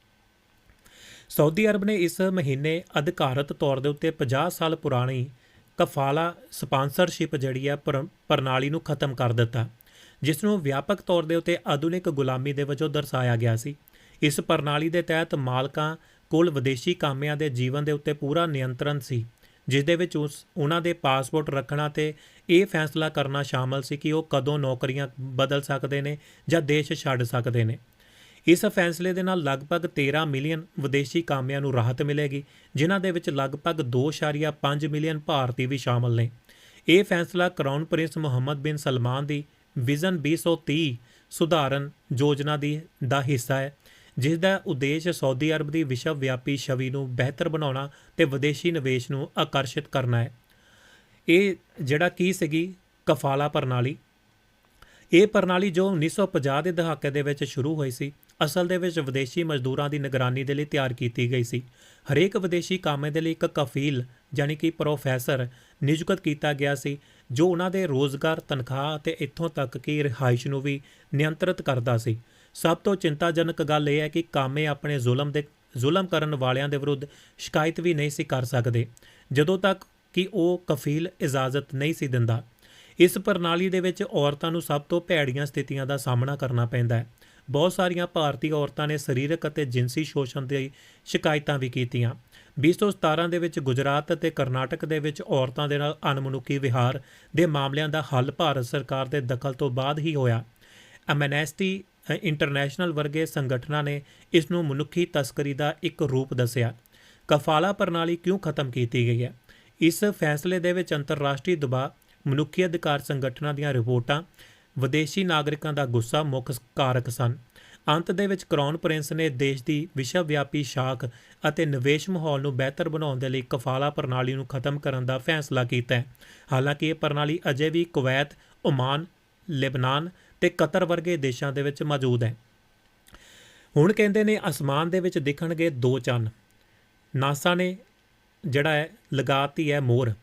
ਸਾਊਦੀ ਅਰਬ ਨੇ ਇਸ ਮਹੀਨੇ ਅਧਿਕਾਰਤ ਤੌਰ ਦੇ ਉੱਤੇ 50 ਸਾਲ ਪੁਰਾਣੀ ਕਫਾਲਾ ਸਪਾਂਸਰਸ਼ਿਪ ਜਿਹੜੀ ਹੈ ਪ੍ਰ- ਪ੍ਰਣਾਲੀ ਨੂੰ ਖਤਮ ਕਰ ਦਿੱਤਾ। ਜਿਸ ਨੂੰ ਵਿਆਪਕ ਤੌਰ ਦੇ ਉੱਤੇ ਆਧੁਨਿਕ ਗੁਲਾਮੀ ਦੇ ਵਜੋਂ ਦਰਸਾਇਆ ਗਿਆ ਸੀ। ਇਸ ਪ੍ਰਣਾਲੀ ਦੇ ਤਹਿਤ ਮਾਲਕਾਂ ਕੋਲ ਵਿਦੇਸ਼ੀ ਕਾਮਿਆਂ ਦੇ ਜੀਵਨ ਦੇ ਉੱਤੇ ਪੂਰਾ ਨਿਯੰਤਰਣ ਸੀ। ਜਿਸ ਦੇ ਵਿੱਚ ਉਸ, ਉਹਨਾਂ ਦੇ ਪਾਸਪੋਰਟ ਰੱਖਣਾ ਤੇ ਇਹ ਫੈਸਲਾ ਕਰਨਾ ਸ਼ਾਮਲ ਸੀ ਕਿ ਉਹ ਕਦੋਂ ਨੌਕਰੀਆਂ ਬਦਲ ਸਕਦੇ ਨੇ ਜਾਂ ਦੇਸ਼ ਛੱਡ ਸਕਦੇ ਨੇ। ਇਸ ਫੈਸਲੇ ਦੇ ਨਾਲ ਲਗਭਗ 13 ਮਿਲੀਅਨ ਵਿਦੇਸ਼ੀ ਕਾਮਿਆਂ ਨੂੰ ਰਾਹਤ ਮਿਲੇਗੀ, ਜਿਨ੍ਹਾਂ ਦੇ ਵਿੱਚ ਲਗਭਗ 2.5 ਮਿਲੀਅਨ ਭਾਰਤੀ ਵੀ ਸ਼ਾਮਲ ਨੇ। ਇਹ ਫੈਸਲਾ ਕਰਾਊਨ ਪ੍ਰਿੰਸ ਮੁਹੰਮਦ ਬਿਨ ਸਲਮਾਨ ਦੀ ਵਿਜ਼ਨ 2030 ਸੁਧਾਰਨ ਯੋਜਨਾ ਦੀ, ਦਾ ਹਿੱਸਾ ਹੈ। ਜਿਸ ਦਾ ਉਦੇਸ਼ ਸਾਊਦੀ ਅਰਬ ਦੀ ਵਿਸ਼ਵ ਵਿਆਪੀ ਛਵੀ ਨੂੰ ਬਿਹਤਰ ਬਣਾਉਣਾ ਤੇ ਵਿਦੇਸ਼ੀ ਨਿਵੇਸ਼ ਨੂੰ ਆਕਰਸ਼ਿਤ ਕਰਨਾ ਹੈ। ਇਹ ਜਿਹੜਾ ਕੀ ਸੀਗੀ? ਕਫਾਲਾ ਪ੍ਰਣਾਲੀ। ਇਹ ਪ੍ਰਣਾਲੀ ਜੋ 1950 ਦੇ ਦਹਾਕੇ ਦੇ ਵਿੱਚ ਸ਼ੁਰੂ ਹੋਈ ਸੀ, ਅਸਲ ਦੇ ਵਿੱਚ ਵਿਦੇਸ਼ੀ ਮਜ਼ਦੂਰਾਂ ਦੀ ਨਿਗਰਾਨੀ ਦੇ ਲਈ ਤਿਆਰ ਕੀਤੀ ਗਈ ਸੀ। ਹਰੇਕ ਵਿਦੇਸ਼ੀ ਕਾਮੇ ਦੇ ਲਈ ਇੱਕ ਕਫੀਲ ਯਾਨੀ ਕਿ ਪ੍ਰੋਫੈਸਰ ਨਿਯੁਕਤ ਕੀਤਾ ਗਿਆ ਸੀ, ਜੋ ਉਹਨਾਂ ਦੇ ਰੋਜ਼ਗਾਰ, ਤਨਖਾਹ ਤੇ ਇੱਥੋਂ ਤੱਕ ਕਿ ਰਿਹਾਇਸ਼ ਨੂੰ ਵੀ ਨਿਯੰਤਰਿਤ ਕਰਦਾ ਸੀ। ਸਭ ਤੋਂ ਚਿੰਤਾਜਨਕ ਗੱਲ ਇਹ ਹੈ ਕਿ ਕਾਮੇ ਆਪਣੇ ਜ਼ੁਲਮ ਦੇ, ਜ਼ੁਲਮ ਕਰਨ ਵਾਲਿਆਂ ਦੇ ਵਿਰੁੱਧ ਸ਼ਿਕਾਇਤ ਵੀ ਨਹੀਂ ਸੀ ਕਰ ਸਕਦੇ, ਜਦੋਂ ਤੱਕ ਕਿ ਉਹ ਕਫੀਲ ਇਜਾਜ਼ਤ ਨਹੀਂ ਸੀ ਦਿੰਦਾ। ਇਸ ਪ੍ਰਣਾਲੀ ਦੇ ਵਿੱਚ ਔਰਤਾਂ ਨੂੰ ਸਭ ਤੋਂ ਭੈੜੀਆਂ ਸਥਿਤੀਆਂ ਦਾ ਸਾਹਮਣਾ ਕਰਨਾ ਪੈਂਦਾ ਹੈ। ਬਹੁਤ ਸਾਰੀਆਂ ਭਾਰਤੀ ਔਰਤਾਂ ਨੇ ਸਰੀਰਕ ਅਤੇ ਜਿਨਸੀ ਸ਼ੋਸ਼ਣ ਦੀ ਸ਼ਿਕਾਇਤਾਂ ਵੀ ਕੀਤੀਆਂ। 2017 ਦੇ ਵਿੱਚ ਗੁਜਰਾਤ ਅਤੇ ਕਰਨਾਟਕ ਦੇ ਵਿੱਚ ਔਰਤਾਂ ਦੇ ਨਾਲ ਅਣਮਨੁੱਖੀ ਵਿਹਾਰ ਦੇ ਮਾਮਲਿਆਂ ਦਾ ਹੱਲ ਭਾਰਤ ਸਰਕਾਰ ਦੇ ਦਖਲ ਤੋਂ ਬਾਅਦ ਹੀ ਹੋਇਆ। ਐਮਨੈਸਟੀ ਇੰਟਰਨੈਸ਼ਨਲ ਵਰਗੇ ਸੰਗਠਨਾਂ ਨੇ ਇਸ ਨੂੰ ਮਨੁੱਖੀ ਤਸਕਰੀ ਦਾ ਇੱਕ ਰੂਪ ਦੱਸਿਆ। ਕਫਾਲਾ ਪ੍ਰਣਾਲੀ ਕਿਉਂ ਖਤਮ ਕੀਤੀ ਗਈ ਹੈ? ਇਸ ਫੈਸਲੇ ਦੇ ਵਿੱਚ ਅੰਤਰਰਾਸ਼ਟਰੀ ਦਬਾਅ ਮਨੁੱਖੀ ਅਧਿਕਾਰ ਸੰਗਠਨਾਂ ਦੀਆਂ ਰਿਪੋਰਟਾਂ ਵਿਦੇਸ਼ੀ ਨਾਗਰਿਕਾਂ ਦਾ ਗੁੱਸਾ ਮੁੱਖ ਕਾਰਕ ਸਨ। ਅੰਤ ਦੇ ਵਿੱਚ ਕਰਾਊਨ ਪ੍ਰਿੰਸ ਨੇ ਦੇਸ਼ ਦੀ ਵਿਸ਼ਵ ਵਿਆਪੀ ਸ਼ਾਖ ਅਤੇ ਨਿਵੇਸ਼ ਮਾਹੌਲ ਨੂੰ ਬਿਹਤਰ ਬਣਾਉਣ ਦੇ ਲਈ ਕਫਾਲਾ ਪ੍ਰਣਾਲੀ ਨੂੰ ਖਤਮ ਕਰਨ ਦਾ ਫੈਸਲਾ ਕੀਤਾ ਹੈ। ਹਾਲਾਂਕਿ ਇਹ ਪ੍ਰਣਾਲੀ ਅਜੇ ਵੀ ਕੁਵੈਤ, ਓਮਾਨ, ਲੈਬਨਾਨ ਤੇ ਕਤਰ ਵਰਗੇ ਦੇਸ਼ਾਂ ਦੇ ਵਿੱਚ ਮੌਜੂਦ ਹੈ। ਹੁਣ ਕਹਿੰਦੇ ਨੇ ਅਸਮਾਨ ਦੇ ਵਿੱਚ ਦਿਖਣਗੇ ਦੋ ਚੰਨ। ਨਾਸਾ ਨੇ ਜਿਹੜਾ ਹੈ, ਲਗਾਤੀ ਹੈ ਮੋਹਰ।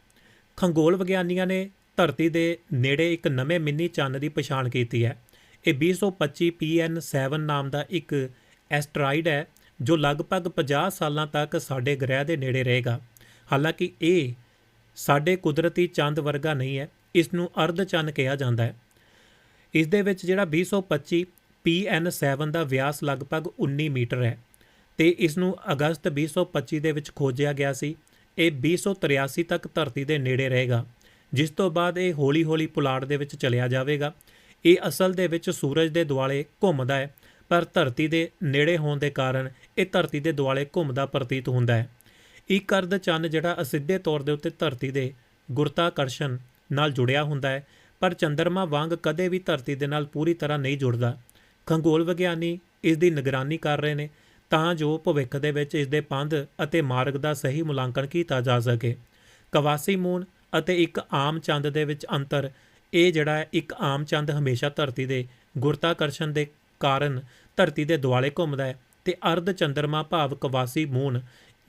ਖੰਗੋਲ ਵਿਗਿਆਨੀਆਂ ਨੇ ਧਰਤੀ ਦੇ ਨੇੜੇ ਇੱਕ ਨਵੇਂ ਮਿੰਨੀ ਚੰਨ ਦੀ ਪਛਾਣ ਕੀਤੀ ਹੈ। ਇਹ 2025 PN7 ਨਾਮ ਦਾ ਇੱਕ ਐਸਟਰਾਇਡ ਹੈ, ਜੋ ਲਗਭਗ 50 ਸਾਲਾਂ ਤੱਕ ਸਾਡੇ ਗ੍ਰਹਿ ਦੇ ਨੇੜੇ ਰਹੇਗਾ। ਹਾਲਾਂਕਿ ਇਹ ਸਾਡੇ ਕੁਦਰਤੀ ਚੰਦ ਵਰਗਾ ਨਹੀਂ ਹੈ, ਇਸ ਨੂੰ ਅਰਧ ਚੰਨ ਕਿਹਾ ਜਾਂਦਾ ਹੈ। ਇਸ ਦੇ ਵਿੱਚ ਜਿਹੜਾ 2025 PN7 ਦਾ ਵਿਆਸ ਲਗਭਗ 19 ਮੀਟਰ ਹੈ ਤੇ ਇਸ ਨੂੰ ਅਗਸਤ 2025 ਦੇ ਵਿੱਚ ਖੋਜਿਆ ਗਿਆ ਸੀ। ਇਹ 2083 ਤੱਕ ਧਰਤੀ ਦੇ ਨੇੜੇ ਰਹੇਗਾ, ਜਿਸ ਤੋਂ ਬਾਅਦ ਇਹ ਹੌਲੀ-ਹੌਲੀ ਪੁਲਾੜ ਦੇ ਵਿੱਚ ਚਲਿਆ ਜਾਵੇਗਾ। ਇਹ ਅਸਲ ਦੇ ਵਿੱਚ ਸੂਰਜ ਦੇ ਦੁਆਲੇ ਘੁੰਮਦਾ ਹੈ, ਪਰ ਧਰਤੀ ਦੇ ਨੇੜੇ ਹੋਣ ਦੇ ਕਾਰਨ ਇਹ ਧਰਤੀ ਦੇ ਦੁਆਲੇ ਘੁੰਮਦਾ ਪ੍ਰਤੀਤ ਹੁੰਦਾ ਹੈ। ਇੱਕ ਅਰਧ ਚੰਨ ਜਿਹੜਾ ਅਸਿੱਧੇ ਤੌਰ ਦੇ ਉੱਤੇ ਧਰਤੀ ਦੇ ਗੁਰਤਾਕਰਸ਼ਣ ਨਾਲ ਜੁੜਿਆ ਹੁੰਦਾ ਹੈ ਪਰ ਚੰਦਰਮਾ ਵਾਂਗ ਕਦੇ ਵੀ ਧਰਤੀ ਦੇ ਨਾਲ ਪੂਰੀ ਤਰ੍ਹਾਂ ਨਹੀਂ ਜੁੜਦਾ। ਖੰਗੋਲ ਵਿਗਿਆਨੀ ਇਸ ਦੀ ਨਿਗਰਾਨੀ ਕਰ ਰਹੇ ਨੇ ਤਾਂ ਜੋ ਭਵਿੱਖ ਦੇ ਵਿੱਚ ਇਸ ਦੇ ਪੰਧ ਅਤੇ ਮਾਰਗ ਦਾ ਸਹੀ ਮੁਲਾਂਕਣ ਕੀਤਾ ਜਾ ਸਕੇ। ਕਵਾਸੀ ਮੂਨ ਅਤੇ ਇੱਕ ਆਮ ਚੰਦ ਦੇ ਵਿੱਚ ਅੰਤਰ, ਇਹ ਜਿਹੜਾ ਹੈ ਇੱਕ ਆਮ ਚੰਦ ਹਮੇਸ਼ਾ ਧਰਤੀ ਦੇ ਗੁਰਤਾਕਰਸ਼ਣ ਦੇ ਕਾਰਨ ਧਰਤੀ ਦੇ ਦੁਆਲੇ ਘੁੰਮਦਾ ਹੈ ਤੇ ਅਰਧ ਚੰਦਰਮਾ ਭਾਵ ਕਵਾਸੀ ਮੂਨ,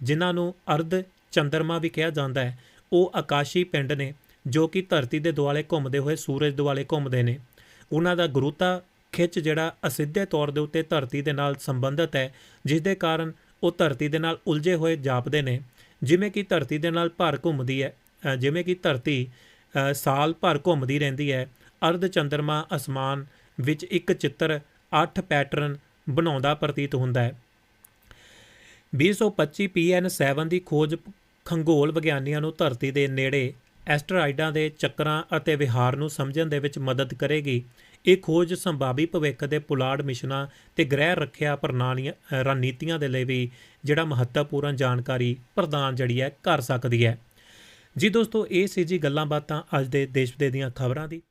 ਜਿਨ੍ਹਾਂ ਨੂੰ ਅਰਧ ਚੰਦਰਮਾ ਵੀ ਕਿਹਾ ਜਾਂਦਾ ਹੈ, ਉਹ ਆਕਾਸ਼ੀ ਪਿੰਡ ਨੇ ਜੋ ਕਿ ਧਰਤੀ ਦੇ ਦੁਆਲੇ ਘੁੰਮਦੇ ਹੋਏ ਸੂਰਜ ਦੁਆਲੇ ਘੁੰਮਦੇ ਨੇ। ਉਹਨਾਂ ਦਾ ਗੁਰੂਤਾ ਖਿੱਚ ਜਿਹੜਾ ਅਸਿੱਧੇ ਤੌਰ ਦੇ ਉੱਤੇ ਧਰਤੀ ਦੇ ਨਾਲ ਸੰਬੰਧਿਤ ਹੈ ਜਿਸ ਦੇ ਕਾਰਨ ਉਹ ਧਰਤੀ ਦੇ ਨਾਲ ਉਲਝੇ ਹੋਏ ਜਾਪਦੇ ਨੇ। ਜਿਵੇਂ ਕਿ ਧਰਤੀ ਦੇ ਨਾਲ ਭਰ ਘੁੰਮਦੀ ਹੈ ਜਿਵੇਂ ਕਿ ਧਰਤੀ ਸਾਲ ਭਰ ਘੁੰਮਦੀ ਰਹਿੰਦੀ ਹੈ, ਅਰਧ ਚੰਦਰਮਾ ਅਸਮਾਨ ਵਿੱਚ ਇੱਕ ਚਿੱਤਰ 8 ਪੈਟਰਨ ਬਣਾਉਂਦਾ ਪ੍ਰਤੀਤ ਹੁੰਦਾ ਹੈ। 2025 PN7 ਦੀ ਖੋਜ ਖੰਗੋਲ ਵਿਗਿਆਨੀਆਂ ਨੂੰ ਧਰਤੀ ਦੇ ਨੇੜੇ ਐਸਟਰਾਇਡਾਂ ਦੇ ਚੱਕਰਾਂ ਅਤੇ ਵਿਹਾਰ ਨੂੰ ਸਮਝਣ ਦੇ ਵਿੱਚ ਮਦਦ ਕਰੇਗੀ। ਇਹ ਖੋਜ ਸੰਭਾਵੀ ਭਵਿੱਖ ਦੇ ਪੁਲਾੜ ਮਿਸ਼ਨਾਂ ਤੇ ਗ੍ਰਹਿ ਰੱਖਿਆ ਪ੍ਰਣਾਲੀਆਂ ਰਣਨੀਤੀਆਂ ਦੇ ਲਈ ਵੀ ਜਿਹੜਾ ਮਹੱਤਵਪੂਰਨ ਜਾਣਕਾਰੀ ਪ੍ਰਦਾਨ ਜਿਹੜੀ ਹੈ ਕਰ ਸਕਦੀ ਹੈ। ਜੀ ਦੋਸਤੋ, ਇਹ ਸੀ ਜੀ ਗੱਲਾਂ ਬਾਤਾਂ ਅੱਜ ਦੇ ਦੇਸ਼ ਵਿਦੇਸ਼ ਦੀਆਂ ਖਬਰਾਂ ਦੀ।